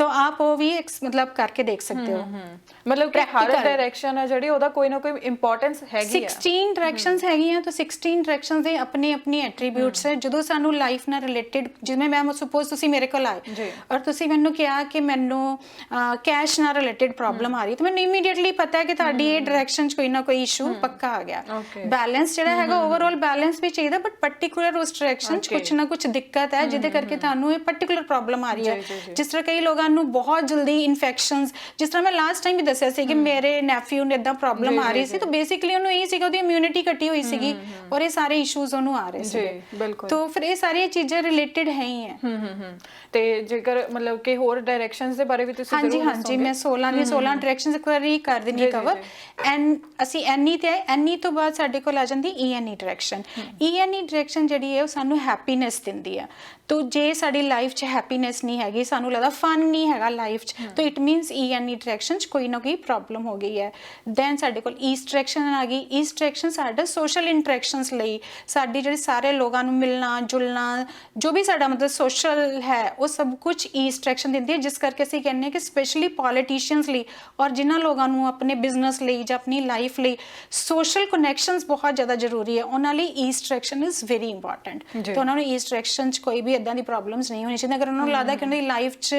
तो आप वो भी ex- मतलब करके देख सकते हो ਹੂੰ ਮਤਲਬ ਕਿ ਹਰ Practical. ਡਾਇਰੈਕਸ਼ਨ ਹੈ ਜਿਹੜੀ ਉਹਦਾ ਕੋਈ ਨਾ ਕੋਈ ਇੰਪੋਰਟੈਂਸ ਹੈਗੀ ਆ 16 ਡਾਇਰੈਕਸ਼ਨਸ ਹੈਗੀਆਂ ਤਾਂ 16 ਡਾਇਰੈਕਸ਼ਨਸ ਦੇ ਆਪਣੇ ਆਪਣੇ ਐਟਰੀਬਿਊਟਸ ਹੈ ਜਦੋਂ ਸਾਨੂੰ ਲਾਈਫ ਨਾਲ ਰਿਲੇਟਡ ਜਿਵੇਂ ਮੈਂ ਸਪੋਜ਼ ਤੁਸੀਂ ਮੇਰੇ ਕੋਲ ਆਏ ਜੀ। ਔਰ ਤੁਸੀਂ ਮੈਨੂੰ ਕਿਹਾ ਕਿ ਮੈਨੂੰ ਕੈਸ਼ ਨਾਲ ਰਿਲੇਟਡ ਪ੍ਰੋਬਲਮ ਆ ਰਹੀ ਹੈ ਤਾਂ ਮੈਨੂੰ ਇਮੀਡੀਏਟਲੀ ਪਤਾ ਹੈ ਕਿ ਤੁਹਾਡੀ ਇਹ ਡਾਇਰੈਕਸ਼ਨ 'ਚ ਕੋਈ ਨਾ ਕੋਈ ਇਸ਼ੂ ਪੱਕਾ ਆ ਗਿਆ Okay. ਬੈਲੈਂਸ ਜਿਹੜਾ ਹੈਗਾ ਓਵਰਆਲ ਬੈਲੈਂਸ ਵੀ ਚਾਹੀਦਾ ਬਟ ਪਾਰਟਿਕੂਲਰ ਉਸ ਡਾਇਰੈਕਸ਼ਨ 'ਚ Okay. ਕੁਝ ਨਾ ਕੁਝ ਦਿੱਕਤ ਹੈ ਜਿਹਦੇ ਕਰਕੇ ਤੁਹਾਨੂੰ ਇਹ ਪਾਰਟਿਕੂਲਰ ਪ੍ਰੋਬਲਮ ਆ ਰਹੀ ਹੈ ਜੀ, ਜੀ, ਜੀ। ਜਿਸ ਤਰ੍ਹਾਂ ਕਈ ਲੋਕਾਂ ਨੂੰ ਬਹੁਤ ਜਲਦੀ ਇਨਫੈਕਸ਼ਨਸ ਜਿਸ ਤਰ੍ਹਾਂ ਮੈਂ ਲਾਸਟ ਟਾਈਮ ਵੀ ਦੱਸਿਆ ਸੀ ਕਿ ਮੇਰੇ ਨੈਫਿਊ ਨੂੰ ਇਦਾਂ ਪ੍ਰੋਬਲਮ ਆ ਰਹੀ ਸੀ ਤਾਂ ਬੇਸਿਕਲੀ ਉਹਨੂੰ ਇਹ ਸੀਗਾ ਉਹਦੀ ਇਮਿਊਨਿਟੀ ਘਟੀ ਹੋਈ ਸੀਗੀ ਔਰ ਇਹ ਸਾਰੇ ਇਸ਼ੂਜ਼ ਉਹਨੂੰ ਆ ਰਹੇ ਸੀ ਜੀ ਬਿਲਕੁਲ। ਤਾਂ ਫਿਰ ਇਹ ਸਾਰੀਆਂ ਚੀਜ਼ਾਂ ਰਿਲੇਟਡ ਹੈ ਹੀ ਹੈ। ਹੂੰ ਹੂੰ ਹੂੰ ਤੇ ਜੇਕਰ ਮਤਲਬ ਕਿ ਹੋਰ ਡਾਇਰੈਕਸ਼ਨਸ ਦੇ ਬਾਰੇ ਵੀ ਤੁਸੀਂ ਹਾਂਜੀ ਜ਼ਰੂਰ ਹਾਂਜੀ ਮੈਂ 16 ਦੀ 16 ਡਾਇਰੈਕਸ਼ਨਸ ਇੱਕ ਵਾਰੀ ਕਰ ਜੀ, ਕਵਰ ਐਂਡ ਅਸੀਂ ਐਨੀ ਤੇ ਐਨੀ ਤੋਂ ਬਾਅਦ ਸਾਡੇ ਕੋਲ ਆ ਜਾਂਦੀ ਈਐਨਈ ਡਾਇਰੈਕਸ਼ਨ ਈਐਨਈ ਡਾਇਰੈਕਸ਼ਨ ਜਿਹੜੀ ਹੈ ਉਹ ਸਾਨੂੰ ਹੈਪੀਨੈਸ ਦਿੰਦੀ ਆ। ਤੋ ਜੇ ਸਾਡੀ ਲਾਈਫ 'ਚ ਹੈਪੀਨੈਸ ਨਹੀਂ ਹੈਗੀ ਸਾਨੂੰ ਲੱਗਦਾ ਫਨ ਨਹੀਂ ਹੈਗਾ ਲਾਈਫ 'ਚ ਤਾਂ ਇਟ ਮੀਨਸ ਈਐਨਈ ਡਾਇਰੈਕਸ਼ਨ 'ਚ ਕੋਈ ਨਾ ਕੋਈ ਪ੍ਰੋਬਲਮ ਹੋ ਗਈ ਹੈ। ਦੈਨ ਸਾਡੇ ਕੋਲ ਈਸਟ ਡਾਇਰੈਕਸ਼ਨ ਆ ਗਈ। ਈਸਟ ਡਾਇਰੈਕਸ਼ਨ ਸਾਡਾ ਸੋਸ਼ਲ ਇੰਟਰੈਕਸ਼ਨਸ ਲਈ ਸਾਡੀ ਜਿਹੜੀ ਸਾਰੇ ਲੋਕਾਂ ਨੂੰ ਮਿਲਣਾ ਜੁਲਣਾ ਜੋ ਵੀ ਸਾਡਾ ਮਤਲਬ ਸੋਸ਼ਲ ਹੈ ਉਹ ਸਭ ਕੁਝ ਈਸਟ ਡਾਇਰੈਕਸ਼ਨ ਦਿੰਦੀ ਹੈ। ਜਿਸ ਕਰਕੇ ਅਸੀਂ ਕਹਿੰਦੇ ਹਾਂ ਕਿ ਸਪੈਸ਼ਲੀ ਪੋਲੀਟੀਸ਼ੀਅਨਸ ਲਈ ਔਰ ਜਿਨ੍ਹਾਂ ਲੋਕਾਂ ਨੂੰ ਆਪਣੇ ਬਿਜ਼ਨਸ ਲਈ ਜਾਂ ਆਪਣੀ ਲਾਈਫ ਲਈ ਸੋਸ਼ਲ ਕਨੈਕਸ਼ਨਸ ਬਹੁਤ ਜ਼ਿਆਦਾ ਜ਼ਰੂਰੀ ਹੈ। ਉਹਨਾਂ ਲਈ east direction is very important. ਤਾਂ ਉਹਨਾਂ ਨੂੰ ਈਸਟ ਡਾਇਰੈਕਸ਼ਨ 'ਚ ਕੋਈ ਵੀ ਇਦਾਂ ਦੀ ਪ੍ਰੋਬਲਮਸ ਨਹੀਂ ਹੋਣੀ ਚਾਹੀਦੀ ਅਗਰ ਉਹਨਾਂ ਨੂੰ ਲੱਗਦਾ ਕਿ ਉਹਨਾਂ ਦੀ ਲਾਈਫ 'ਚ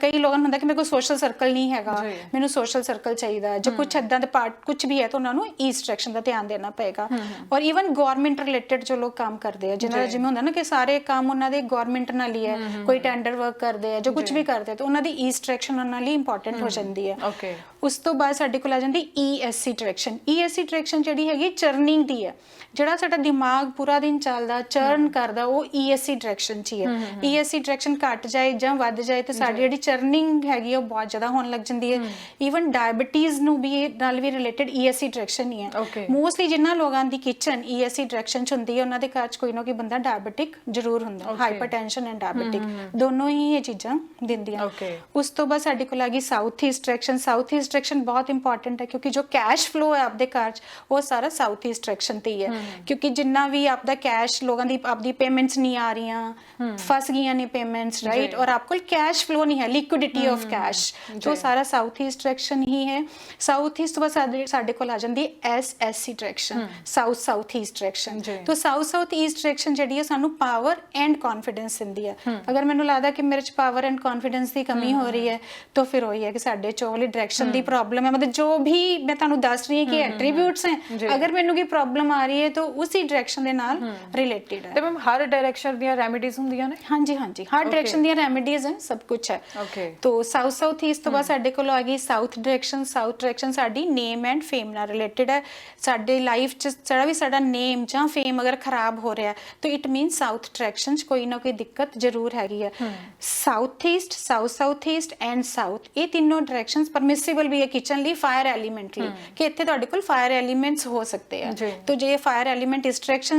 ਕਈ ਲੋਕਾਂ ਨੂੰ ਹੁੰਦਾ ਕਿ ਮੇਰੇ ਕੋਲ ਸੋਸ਼ਲ ਸਰਕਲ ਨਹੀਂ ਹੈਗਾ। ਮੈਨੂੰ ਸੋਸ਼ਲ ਸਰਕਲ ਚਾਹੀਦਾ ਜਾਂ ਕੁਝ ਇਦਾਂ ਦੇ ਪਾਰਟ ਕੁਝ ਵੀ ਹੈ ਤਾਂ ਉਹਨਾਂ ਨੂੰ ਡਾਇਰੈਕਸ਼ਨ ਦਾ ਧਿਆਨ ਦੇਣਾ ਪਏਗਾ। ਔਰ ਇਵਨ ਗਵਰਨਮੈਂਟ ਰਿਲੇਟਡ ਜੋ ਲੋਕ ਕੰਮ ਕਰਦੇ ਆ ਜਿਹਨਾਂ ਦਾ ਜੀ। ਜਿਵੇਂ ਹੁੰਦਾ ਨਾ ਕਿ ਸਾਰੇ ਕੰਮ ਉਹਨਾਂ ਦੇ ਗਵਰਨਮੈਂਟ ਨਾਲ ਹੀ ਹੈ ਕੋਈ ਟੈਂਡਰ ਵਰਕ ਕਰਦੇ ਆ ਜਾਂ ਕੁਝ ਵੀ ਕਰਦੇ ਆ ਤਾਂ ਉਹਨਾਂ ਦੀ ਡਾਇਰੈਕਸ਼ਨ ਉਹਨਾਂ ਲਈ ਇੰਪੋਰਟੈਂਟ ਹੋ ਜਾਂਦੀ ਹੈ। ਓਕੇ ਉਸ ਤੋਂ ਬਾਅਦ ਸਾਡੇ ਕੋਲ ਆ ਜਾਂਦੀ ESC ਡਾਇਰੈਕਸ਼ਨ ESC ਡਾਇਰੈਕਸ਼ਨ ਜਿਹੜੀ ਹੈਗੀ ਚਰਨਿੰਗ ਦੀ ਹੈ। ਜਿਹੜਾ ਸਾਡਾ ਦਿਮਾਗ ਪੂਰਾ ਦਿਨ ਚੱਲਦਾ ਚਰਨ ਕਰਦਾ ਉਹ ESC ਡਾਇਰੈਕਸ਼ਨ 'ਚ ਹੀ ਹੈ। ESC ਡਾਇਰੈਕਸ਼ਨ ਘਟ ਜਾਏ ਜਾਂ ਵੱਧ ਜਾਏ ਤੇ ਸਾਡੀ ਜਿਹੜੀ ਚਰਨਿੰਗ ਹੈਗੀ ਉਹ ਬਹੁਤ ਜ਼ਿਆਦਾ ਹੋਣ ਲੱਗ ਜਾਂਦੀ ਹੈ। ਈਵਨ ਡਾਇਬੀਟੀਜ਼ ਨੂੰ ਵੀ ਇਹ ਨਾਲ ਵੀ ਰਿਲੇਟਡ ESC ਡਾਇਰੈਕਸ਼ਨ ਹੀ ਹੈ. ਮੋਸਟਲੀ ਜਿਨ੍ਹਾਂ ਲੋਕਾਂ ਦੀ ਕਿਚਨ ESC ਡਾਇਰੈਕਸ਼ਨ 'ਚ ਹੁੰਦੀ ਹੈ ਉਹਨਾਂ ਦੇ ਘਰ 'ਚ ਕੋਈ ਨਾ ਕੋਈ ਬੰਦਾ ਡਾਇਬੀਟਿਕ ਜ਼ਰੂਰ ਹੁੰਦਾ. ਹਾਈਪਰਟੈਂਸ਼ਨ ਐਂਡ ਡਾਇਬੀਟਿਕ ਦੋਨੋਂ ਹੀ ਇਹ ਚੀਜ਼ਾਂ ਦਿੰਦੀਆਂ. ਉਸ ਤੋਂ ਬਾਅਦ ਸਾਡੇ ਕੋਲ ਆ ਗਈ south east direction south east direction ਬਹੁਤ ਇੰਪੋਰਟੈਂਟ ਹੈ ਕਿਉਂਕਿ ਜੋ ਕੈਸ਼ ਫਲੋ ਹੈ ਆਪਦੇ ਘਰ 'ਚ ਉਹ ਸਾਰਾ ਸਾਊਥ ਈਸਟ ਡਾਇਰੈਕਸ਼ਨ ਤੇ ਹੀ ਹੈ। ਕਿਉਂਕਿ ਜਿੰਨਾ ਵੀ ਆਪਦਾ ਕੈਸ਼ ਲੋਕਾਂ ਦੀ ਆਪਦੀ ਪੇਮੈਂਟਸ ਨਹੀਂ ਆ ਰਹੀਆਂ ਫਸ ਗਈਆਂ ਨੇ ਪੇਮੈਂਟਸ ਰਾਈਟ। ਔਰ ਆਪ ਕੋਲ ਕੈਸ਼ ਫਲੋ ਨਹੀਂ ਹੈ ਲਿਕੁਇਡਿਟੀ ਆਫ ਕੈਸ਼ ਜੀ। ਸਾਰਾ ਸਾਊਥ ਈਸਟ ਡਾਇਰੈਕਸ਼ਨ ਹੀ ਹੈ। ਸਾਊਥ ਈਸਟ ਤੋਂ ਸਾਡੇ ਸਾਡੇ ਕੋਲ ਆ ਜਾਂਦੀ ਹੈ SSE direction south south east direction. ਤੋਂ ਸਾਊਥ ਸਾਊਥ ਈਸਟ ਡਾਇਰੈਕਸ਼ਨ ਜਿਹੜੀ ਹੈ ਸਾਨੂੰ ਪਾਵਰ ਐਂਡ ਕੌਨਫੀਡੈਂਸ ਦਿੰਦੀ ਹੈ। ਅਗਰ ਮੈਨੂੰ ਲੱਗਦਾ ਕਿ ਮੇਰੇ ਚ ਪਾਵਰ ਐਂਡ ਕੌਨਫੀਡੈਂਸ ਦੀ ਕਮੀ ਹੋ। ਰਹੀ ਹੈ ਤਾਂ ਫਿਰ ਉਹੀ ਹੈ ਕਿ ਸਾਡੇ ਚ ਉਹ ਵਾਲੀ ਡਾਇਰੈਕਸ਼ਨ ਦੀ ਪ੍ਰੋਬਲਮ ਹੈ। ਮਤਲਬ ਜੋ ਵੀ ਮੈਂ ਤੁਹਾਨੂੰ ਦੱਸ ਰਹੀ ਹਾਂ ਕਿ ਐਟਰੀਬਿਊਟਸ। ਹੈ ਅਗਰ ਮੈਨੂੰ ਕੋਈ ਪ੍ਰੋਬਲਮ ਆ ਰਹੀ ਹੈ ਤਾਂ ਉਸੇ ਡਾਇਰੈਕਸ਼ਨ ਦੇ ਨਾਲ ਰਿਲੇਟਡ ਹੈ। ਤੇ ਮੈਮ ਹਰ ਡਾਇਰੈਕਸ਼ਨ ਦੀਆਂ ਰੈਮੇਡੀਜ਼ ਹੁੰਦੀਆਂ ਨੇ? ਹਾਂਜੀ ਹਾਂਜੀ। ਹਰ ਡਾਇਰੈਕਸ਼ਨ ਦੀਆਂ ਰੈਮੇਡੀਜ਼ ਹੈ ਸਭ ਕੁਝ ਹੈ। Okay. ਤੋ ਸਾਊਥ ਸਾਊਥ ਈਸਟ ਤੋਂ ਬਾਅਦ ਸਾਡੇ ਕੋਲ ਆ ਗਈ ਸਾਊਥ ਡਾਇਰੈਕਸ਼ਨ ਸਾਊਥ ਡਾਇਰੈਕਸ਼ਨ ਸਾਡੀ ਨੇਮ ਐਂਡ ਫੇਮ ਨਾਲ ਰਿਲੇਟਡ ਹੈ। ਸਾਡੇ ਲਾਈਫ ਚ ਜਿਹੜਾ ਵੀ ਸਾਡਾ ਨੇਮ ਜਾਂ ਫੇਮ ਅਗਰ ਖਰਾਬ ਹੋ ਰਿਹਾ ਤਾਂ ਇਟ ਮੀਨ ਸਾਊਥ ਡਾਇਰੈਕਸ਼ਨ ਚ ਕੋਈ ਨਾ ਕੋਈ ਦਿੱਕਤ ਜ਼ਰੂਰ ਹੈਗੀ ਹੈ। South east south south east and south ਇਹ ਤਿੰਨੋਂ ਡਾਇਰੈਕਸ਼ਨਸ ਪਰਮਿਸਿਬਲ ਵੀ ਹੈ ਕਿਚਨ ਲਈ ਫਾਇਰ ਐਲੀਮੈਂਟ ਲਈ ਕਿ ਇੱਥੇ ਤੁਹਾਡੇ ਕੋਲ ਫਾਇਰ ਐਲੀਮੈਂਟਸ ਹੋ ਸਕਦੇ ਆ। ਤੋ ਜੇ ਫਾਇਰ ਐਲੀਮੈਂਟ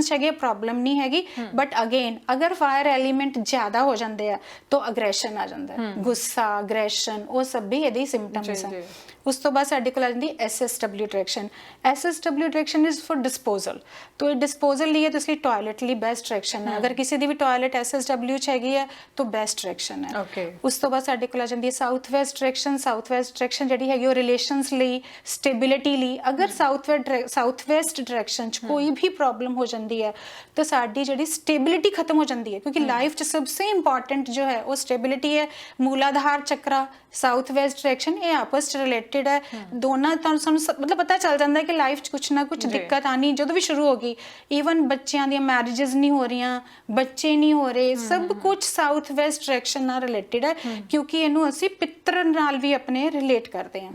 ਚ ਹੈਗੇ ਪ੍ਰੋਬਲਮ ਨਹੀਂ ਹੈਗੀ। ਬਟ ਅਗੇਨ ਅਗਰ ਫਾਇਰ ਐਲੀਮੈਂਟ ਜ਼ਿਆਦਾ ਹੋ ਜਾਂਦੇ ਆ ਤਾਂ ਅਗਰੈਸ਼ਨ ਆ ਜਾਂਦਾ। ਗੁੱਸਾ ਅਗਰੈਸ਼ਨ ਉਹ ਸਭ ਵੀ ਇਹਦੇ ਸਿੰਪਟਮਸ ਜੀ। ਉਸ ਤੋਂ ਬਾਅਦ ਸਾਡੇ ਕੋਲ ਆ ਜਾਂਦੀ SSW direction SSW direction is for disposal ਤੋ ਇਹ ਡਿਸਪੋਜ਼ਲ ਲਈ ਹੈ ਤਾਂ ਇਸ ਲਈ ਟਾਇਲਟ ਲਈ ਬੈਸਟ ਡਾਇਰੈਕਸ਼ਨ ਹੈ ਅਗਰ ਕਿਸੇ ਦੀ ਵੀ ਟਾਇਲਟ ਐਸਐਸਡਬਲਯੂ ਚ ਹੈਗੀ ਹੈ ਤਾਂ ਬੈਸਟ ਡਾਇਰੈਕਸ਼ਨ ਹੈ Okay. ਉਸ ਤੋਂ ਬਾਅਦ ਸਾਡੇ ਕੋਲ ਆ ਜਾਂਦੀ ਹੈ south west direction south west direction ਜਿਹੜੀ ਹੈਗੀ ਉਹ ਰਿਲੇਸ਼ਨਸ ਲਈ ਸਟੇਬਿਲਿਟੀ ਲਈ ਅਗਰ ਸਾਊਥ ਸਾਊਥ ਵੈਸਟ ਡਾਇਰੈਕਸ਼ਨ ਚ ਕੋਈ ਵੀ ਪ੍ਰੋਬਲਮ ਹੋ ਜਾਂਦੀ ਹੈ ਤਾਂ ਸਾਡੀ ਜਿਹੜੀ ਸਟੇਬਿਲਿਟੀ ਖਤਮ ਹੋ ਜਾਂਦੀ ਹੈ ਕਿਉਂਕਿ ਲਾਈਫ ਚ ਸਭ ਤੋਂ ਇੰਪੋਰਟੈਂਟ ਜੋ ਹੈ ਉਹ ਸਟੇਬਿਲਿਟੀ ਹੈ Muladhara chakra south west direction ਇਹ ਆਪਸ ਚ ਰਿਲੇਟਡ ਹੈ ਦੋਨਾਂ ਤੁਹਾਨੂੰ ਸਾਨੂੰ ਸ- ਮਤਲਬ ਪਤਾ ਚੱਲ ਜਾਂਦਾ ਹੈ ਕਿ ਲਾਈਫ ਚ ਕੁਛ ਨਾ ਜੀ। ਦਿੱਕਤ ਆਣੀ ਜਦੋਂ ਵੀ ਸ਼ੁਰੂ ਹੋ ਗਈ ਈਵਨ ਬੱਚਿਆਂ ਦੀਆਂ ਮੈਰਿਜਸ ਨਹੀਂ ਹੋ ਰਹੀਆਂ ਬੱਚੇ ਨਹੀਂ ਹੋ ਰਹੇ ਸਭ ਕੁਝ ਸਾਊਥ ਵੈਸਟ ਡਾਇਰੈਕਸ਼ਨ ਨਾਲ ਰਿਲੇਟਡ ਹੈ ਕਿਉਂਕਿ ਇਹਨੂੰ ਅਸੀਂ ਪਿੱਤਰ ਨਾਲ ਵੀ ਆਪਣੇ ਰਿਲੇਟ ਕਰਦੇ ਹਾਂ।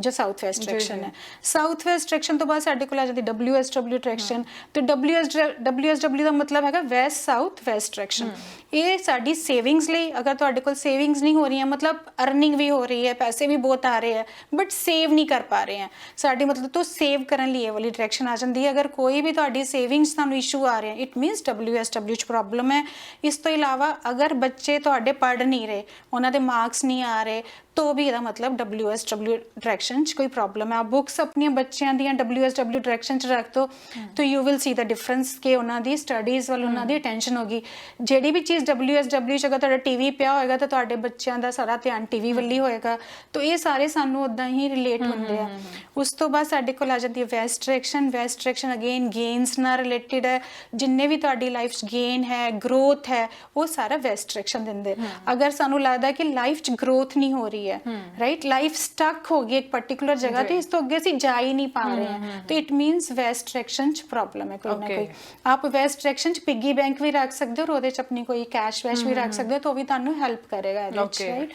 ਜੋ ਸਾਊਥ ਵੈਸਟ ਜੀ। ਹੈ। ਸਾਊਥ ਵੈਸਟ ਡਾਇਰੈਕਸ਼ਨ ਤੋਂ ਬਾਅਦ ਸਾਡੇ ਕੋਲ ਆ ਜਾਂਦੀ WSW ਡਾਇਰੈਕਸ਼ਨ ਤੇ WS WSW ਦਾ ਮਤਲਬ ਹੈਗਾ ਵੈਸਟ ਸਾਊਥ ਵੈਸਟ ਡਾਇਰੈਕਸ਼ਨ ਇਹ ਸਾਡੀ ਸੇਵਿੰਗਸ ਲਈ ਅਗਰ ਤੁਹਾਡੇ ਕੋਲ ਸੇਵਿੰਗਸ ਨਹੀਂ ਹੋ ਰਹੀਆਂ ਮਤਲਬ ਅਰਨਿੰਗ ਵੀ ਹੋ ਰਹੀ ਹੈ ਪੈਸੇ ਵੀ ਬਹੁਤ ਆ ਰਹੇ ਹੈ ਬਟ ਸੇਵ ਨਹੀਂ ਕਰ ਪਾ ਰਹੇ ਹੈ। ਸਾਡੀ ਮਤਲਬ ਤੋਂ ਸੇਵ ਕਰਨ ਲਈ ਇਹ ਵਾਲੀ ਡਾਇਰੈਕਸ਼ਨ ਆ ਜਾਂਦੀ ਹੈ। ਅਗਰ ਕੋਈ ਵੀ ਤੁਹਾਡੀ ਸੇਵਿੰਗਸ ਤੁਹਾਨੂੰ ਇਸ਼ੂ ਆ ਰਿਹਾ ਇਟ ਮੀਨਸ WSW ਚ ਪ੍ਰੋਬਲਮ ਹੈ। ਇਸ ਤੋਂ ਇਲਾਵਾ ਅਗਰ ਬੱਚੇ ਤੁਹਾਡੇ ਪੜ੍ਹ ਨਹੀਂ ਰਹੇ ਉਹਨਾਂ ਦੇ ਮਾਰਕਸ ਨਹੀਂ ਆ ਰਹੇ ਤੋ ਵੀ ਇਹਦਾ ਮਤਲਬ WSW ਡਾਇਰੈਕਸ਼ਨ ਚ ਕੋਈ ਪ੍ਰੋਬਲਮ ਹੈ ਬੁੱਕਸ ਆਪਣੀਆਂ ਬੱਚਿਆਂ ਦੀਆਂ WSW ਡਾਇਰੈਕਸ਼ਨ ਚ ਰੱਖ ਦੋ ਤਾਂ you will see the difference ਕਿ ਉਹਨਾਂ ਦੀ ਸਟੱਡੀਜ਼ ਵੱਲ ਉਹਨਾਂ ਦੀ ਅਟੈਂਸ਼ਨ ਹੋਗੀ ਜਿਹੜੀ ਵੀ ਚੀਜ਼ WSW ਚ ਅਗਰ ਤੁਹਾਡਾ ਟੀਵੀ ਪਿਆ ਹੋਏਗਾ ਤਾਂ ਤੁਹਾਡੇ ਬੱਚਿਆਂ ਦਾ ਸਾਰਾ ਧਿਆਨ ਟੀਵੀ ਵੱਲ ਹੀ ਹੋਏਗਾ। ਤਾਂ ਇਹ ਸਾਰੇ ਸਾਨੂੰ ਉਦਾਂ ਹੀ ਰਿਲੇਟ ਹੁੰਦੇ ਆ। ਉਸ ਤੋਂ ਬਾਅਦ ਸਾਡੇ ਕੋਲ ਆ ਜਾਂਦੀ ਹੈ west direction west direction again gains ਨਾਲ ਰਿਲੇਟਡ ਹੈ। ਜਿੰਨੇ ਵੀ ਤੁਹਾਡੀ ਲਾਈਫ 'ਚ ਗੇਨ ਹੈ ਗਰੋਥ ਹੈ ਉਹ ਸਾਰਾ ਵੈਸਟ ਡਾਇਰੈਕਸ਼ਨ ਦਿੰਦੇ। ਅਗਰ ਸਾਨੂੰ ਲੱਗਦਾ ਕਿ ਲਾਈਫ 'ਚ ਗਰੋਥ ਨਹੀਂ ਹੋ ਰਹੀ ਹੈ ਰਾਈਟ ਲਾਈਫ ਸਟਕ ਹੋ ਗਈ ਇੱਕ ਪਾਰਟਿਕੂਲਰ ਜਗ੍ਹਾ ਤੇ ਇਸ ਤੋਂ ਅੱਗੇ ਅਸੀਂ ਜਾ ਹੀ ਨਹੀਂ ਪਾ ਰਹੇ ਹਾਂ ਤਾਂ ਇਟ ਮੀਨਸ ਵੈਸਟ ਡਾਇਰੈਕਸ਼ਨ 'ਚ ਪ੍ਰੋਬਲਮ ਹੈ ਕੋਈ ਨਾ. ਕੋਈ। ਆਪ ਵੈਸਟ ਡਾਇਰੈਕਸ਼ਨ 'ਚ ਪਿੱਗੀ ਬੈਂਕ ਵੀ ਰੱਖ ਸਕਦੇ ਹੋ ਔਰ ਉਹਦੇ 'ਚ ਆਪਣੀ ਕੋਈ ਕੈਸ਼ ਵੈਸ਼ ਵੀ ਰੱਖ ਸਕਦੇ ਹੋ ਤਾਂ ਉਹ ਵੀ ਤੁਹਾਨੂੰ ਹੈਲਪ ਕਰੇਗਾ ਇਹਦੇ 'ਚ Okay. ਰਾਈਟ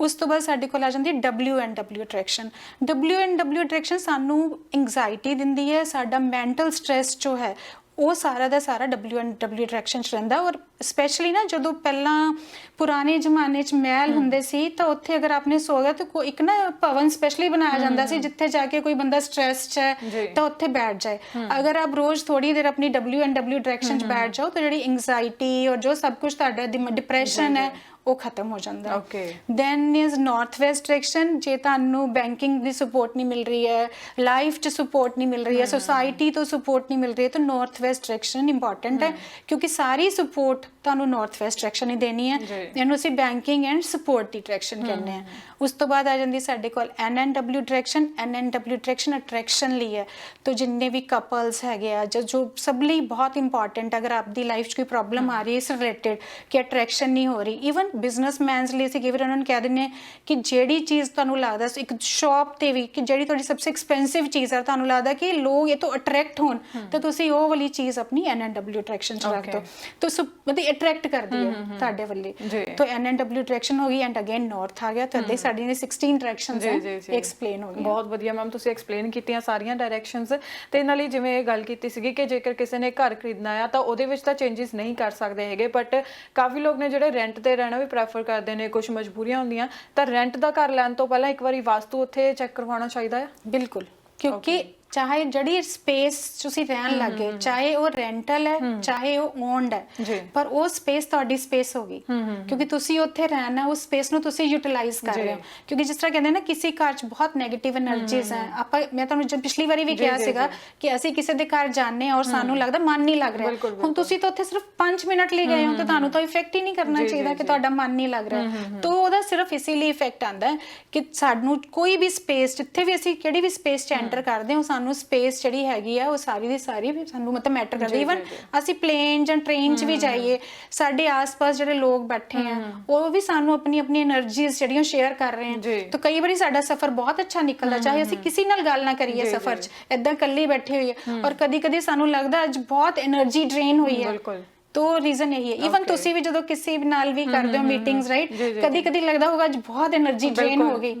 ਉਸ ਤੋਂ ਬਾਅਦ ਸਾਡੇ ਕੋਲ ਆ ਜਾਂਦੀ W and W direction W and W direction ਸਾਨੂੰ ਐਂਗਜ਼ਾਇਟੀ ਦਿੰਦੀ ਹੈ ਸਾਡਾ ਮੈਂਟਲ ਸਟ्रेस ਜੋ ਹੈ ਉਹ ਸਾਰਾ ਦਾ ਸਾਰਾ W ਐਂਡ W ਡਾਇਰੈਕਸ਼ਨ ਚ ਰਹਿੰਦਾ ਔਰ ਸਪੈਸ਼ਲੀ ਨਾ ਜਦੋਂ ਪਹਿਲਾਂ ਪੁਰਾਣੇ ਜ਼ਮਾਨੇ ਚ ਮਹਿਲ ਹੁੰਦੇ ਸੀ ਤਾਂ ਉੱਥੇ ਅਗਰ ਆਪਨੇ ਸੋਇਆ ਤਾਂ ਕੋਈ ਇੱਕ ਨਾ ਭਵਨ ਸਪੈਸ਼ਲੀ ਬਣਾਇਆ ਜਾਂਦਾ ਸੀ ਜਿੱਥੇ ਜਾ ਕੇ ਕੋਈ ਬੰਦਾ ਸਟ्रेस ਚ। ਹੈ ਤਾਂ ਉੱਥੇ ਬੈਠ ਜਾਏ। ਅਗਰ ਆਪ ਰੋਜ਼ ਥੋੜੀ ਦੇਰ ਆਪਣੀ W ਐਂਡ W ਡਾਇਰੈਕਸ਼ਨ ਚ ਬੈਠ ਜਾਓ ਤਾਂ ਜਿਹੜੀ ਐਂਗਜ਼ਾਇਟੀ ਔਰ ਜੋ ਸਭ ਕੁਝ ਤੁਹਾਡਾ ਡਿਪਰੈਸ਼ਨ ਹੈ ਉਹ ਖਤਮ ਹੋ ਜਾਂਦਾ Okay. Then is north west direction ਜੇ ਤੁਹਾਨੂੰ ਬੈਂਕਿੰਗ ਦੀ ਸਪੋਰਟ ਨਹੀਂ ਮਿਲ ਰਹੀ ਹੈ ਲਾਈਫ 'ਚ ਸਪੋਰਟ ਨਹੀਂ ਮਿਲ ਰਹੀ ਹੈ ਸੋਸਾਇਟੀ ਤੋਂ ਸਪੋਰਟ ਨਹੀਂ ਮਿਲ ਰਹੀ ਹੈ ਤਾਂ ਨਾਰਥ ਵੈਸਟ ਡਾਇਰੈਕਸ਼ਨ ਇੰਪੋਰਟੈਂਟ ਹੈ ਕਿਉਂਕਿ ਸਾਰੀ ਸਪੋਰਟ ਤੁਹਾਨੂੰ ਨਾਰਥ ਵੈਸਟ ਡਾਇਰੈਕਸ਼ਨ ਹੀ ਦੇਣੀ ਹੈ। ਇਹਨੂੰ ਅਸੀਂ ਬੈਂਕਿੰਗ ਐਂਡ ਸਪੋਰਟ ਦੀ ਡਾਇਰੈਕਸ਼ਨ ਕਹਿੰਦੇ ਆ ਉਸ ਤੋਂ ਬਾਅਦ ਆ ਜਾਂਦੀ ਸਾਡੇ ਕੋਲ NNW direction NNW direction attraction ਲਈ ਹੈ। ਤਾਂ ਜਿੰਨੇ ਵੀ ਕਪਲਸ ਹੈਗੇ ਆ ਜੋ ਸਭ ਲਈ ਬਹੁਤ ਇੰਪੋਰਟੈਂਟ ਅਗਰ ਆਪਦੀ ਲਾਈਫ 'ਚ ਕੋਈ ਪ੍ਰੋਬਲਮ ਆ ਰਹੀ ਹੈ ਇਸ ਰਿਲੇਟਡ ਕਿ ਅਟਰੈਕਸ਼ਨ ਨਹੀਂ ਹੋ ਰਹੀ ਇਵਨ ਬਿਜ਼ਨਸਮੈਨਸ ਲਈ ਅਸੀਂ ਵਾਰ ਉਹਨਾਂ ਨੂੰ ਕਹਿ ਹਾਂ ਕਿ ਜਿਹੜੀ ਚੀਜ਼ ਤੁਹਾਨੂੰ ਲੱਗਦਾ ਸੀ ਇੱਕ ਸ਼ਾਪ ਤੇ ਵੀ ਕਿ ਜਿਹੜੀ ਤੁਹਾਡੀ ਸਭ ਤੋਂ ਐਕਸਪੈਂਸਿਵ ਚੀਜ਼ ਹੈ ਤੁਹਾਨੂੰ ਲੱਗਦਾ ਕਿ ਲੋਕ ਇਹ ਤੋਂ ਅਟਰੈਕਟ ਹੋਣ ਤਾਂ ਤੁਸੀਂ ਉਹ ਵਾਲੀ ਚੀਜ਼ ਆਪਣੀ ਐਨਐਨਡਬਲਯੂ ਅਟਰੈਕਸ਼ਨ 'ਚ ਰੱਖ. ਦਿਓ ਤਾਂ ਮਤਲਬ ਅਟਰੈਕਟ ਕਰਦੀ ਹੈ ਤੁਹਾਡੇ ਵੱਲੇ। ਤਾਂ ਐਨਐਨਡਬਲਯੂ ਡਾਇਰੈਕਸ਼ਨ ਹੋ ਗਈ ਐਂਡ ਅਗੇਨ ਨਾਰਥ ਆ ਗਿਆ। ਤਾਂ ਅੱਧੇ ਸਾਡੀ ਨੇ 16 ਡਾਇਰੈਕਸ਼ਨਸ ਹੈ ਐਕਸਪਲੇਨ ਹੋ ਗਿਆ ਬਹੁਤ ਵਧੀਆ ਮੈਮ ਤੁਸੀਂ ਐਕਸਪਲੇਨ ਕੀਤੀਆਂ ਸਾਰੀਆਂ ਡਾਇਰੈਕਸ਼ਨਸ ਤੇ ਨਾਲ ਹੀ ਜਿਵੇਂ ਇਹ ਗੱਲ ਕੀਤੀ ਸੀਗੀ ਕਿ ਜੇਕਰ ਕਿਸੇ ਨੇ ਘਰ ਖਰੀਦਣਾ ਆ ਤਾਂ ਉਹਦੇ ਵਿੱਚ ਤਾਂ ਚੇਂਜਸ ਨਹੀਂ ਕਰ ਸਕਦੇ ਹੈਗੇ ਬਟ ਕਾਫੀ ਲੋਕ ਨੇ ਜਿਹੜੇ ਰੈਂਟ ਤੇ ਰਹਿਣਾ ਵੀ ਪ੍ਰੈਫਰ ਕਰਦੇ ਨੇ ਕੁਝ ਮਜਬੂਰੀਆਂ ਹੁੰਦੀਆਂ ਤਾਂ ਰੈਂਟ ਦਾ ਘਰ ਲੈਣ ਤੋਂ ਪਹਿਲਾਂ ਇੱਕ ਵਾਰੀ ਵਾਸਤੂ ਉੱਥੇ ਚੈੱਕ ਕਰਵਾਉਣਾ ਚਾਹੀਦਾ ਆ? ਬਿਲਕੁਲ ਕਿਉਂਕਿ ਚਾਹੇ ਜਿਹੜੀ ਸਪੇਸ ਤੁਸੀਂ ਰਹਿਣ ਲੱਗੇ ਚਾਹੇ ਉਹ ਰੈਂਟਲ ਹੈ ਚਾਹੇ ਉਹ ਓਨਡ ਹੈ ਪਰ ਉਹ ਸਪੇਸ ਤੁਹਾਡੀ ਸਪੇਸ ਹੋਗੀ ਕਿਉਂਕਿ ਤੁਸੀਂ ਉੱਥੇ ਰਹਿਣਾ ਉਸ ਸਪੇਸ ਨੂੰ ਤੁਸੀਂ ਯੂਟਿਲਾਈਜ਼ ਕਰ ਰਹੇ ਹੋ। ਕਿਉਂਕਿ ਜਿਸ ਤਰ੍ਹਾਂ ਕਹਿੰਦੇ ਨਾ ਕਿਸੇ ਘਰ 'ਚ ਬਹੁਤ 네ਗੇਟਿਵ એનર્ਜੀਜ਼ ਹੈ। ਆਪਾਂ ਮੈਂ ਤੁਹਾਨੂੰ ਜਦ ਪਿਛਲੀ ਵਾਰੀ ਵੀ ਕਿਹਾ ਸੀਗਾ ਕਿ ਅਸੀਂ ਕਿਸੇ ਦੇ ਘਰ ਜਾਂਦੇ ਆ ਔਰ ਸਾਨੂੰ ਲੱਗਦਾ ਮਨ ਨਹੀਂ ਲੱਗ ਰਿਹਾ। ਹੁਣ ਤੁਸੀਂ ਤਾਂ ਉੱਥੇ ਸਿਰਫ 5 ਮਿੰਟ ਲਈ ਗਏ ਹੋ ਤਾਂ ਤੁਹਾਨੂੰ ਤਾਂ ਇਫੈਕਟ ਹੀ ਨਹੀਂ ਕਰਨਾ ਚਾਹੀਦਾ ਕਿ ਤੁਹਾਡਾ ਮਨ ਨਹੀਂ ਲੱਗ ਰਿਹਾ। ਤਾਂ ਉਹਦਾ ਸਿਰਫ ਇਸੇ ਲਈ ਇਫੈਕਟ ਆਂਦਾ ਹੈ ਕਿ ਸਾਨੂੰ ਕੋਈ ਵੀ ਸਪੇਸ ਜਿੱਥੇ ਵੀ ਅਸੀਂ ਕਿਹੜੀ ਵੀ ਸਪੇਸ 'ਚ ਐਂਟਰ ਕਰਦੇ ਹਾਂ ਸਾਨੂੰ ਸਪੇਸ ਜਿਹੜੀ ਹੈਗੀ ਆ ਉਹ ਸਾਰੀ ਦੀ ਸਾਰੀ ਸਾਨੂੰ ਮਤਲਬ ਮੈਟਰ ਕਰਦੀ। ਇਵਨ ਅਸੀਂ ਪਲੇਨ ਜਾਂ ਟ੍ਰੇਨ 'ਚ ਵੀ ਜਾਈਏ ਸਾਡੇ ਆਸ-ਪਾਸ ਜਿਹੜੇ ਲੋਕ ਬੈਠੇ ਆ ਉਹ ਵੀ ਸਾਨੂੰ ਆਪਣੀ ਆਪਣੀ એનર્ਜੀਜ਼ ਜਿਹੜੀਆਂ ਸ਼ੇਅਰ ਕਰ ਰਹੇ ਆ। ਤਾਂ ਕਈ ਵਾਰੀ ਸਾਡਾ ਸਫ਼ਰ ਬਹੁਤ ਅੱਛਾ ਨਿਕਲਦਾ ਚਾਹੇ ਅਸੀਂ ਕਿਸੇ ਨਾਲ ਗੱਲ ਨਾ ਕਰੀਏ ਸਫ਼ਰ 'ਚ ਐਦਾਂ ਇਕੱਲੇ ਬੈਠੇ ਹੋਈਏ। ਔਰ ਕਦੀ-ਕਦੀ ਸਾਨੂੰ ਲੱਗਦਾ ਅੱਜ ਬਹੁਤ એનર્ਜੀ ਡਰੇਨ ਹੋਈ ਹੈ ਬਿਲਕੁਲ। ਤੋ ਰੀਜ਼ਨ ਇਹੀ ਹੈ। ਇਵਨ ਤੁਸੀਂ ਵੀ ਜਦੋਂ ਕਿਸੇ ਵੀ ਨਾਲ ਵੀ ਕਰਦੇ ਹੋ ਮੀਟਿੰਗਸ ਰਾਈਟ ਕਦੀ ਕਦੀ ਲੱਗਦਾ ਹੋਗਾ ਅੱਜ ਬਹੁਤ એનર્ਜੀ ਡਰੇਨ ਹੋ ਗਈ।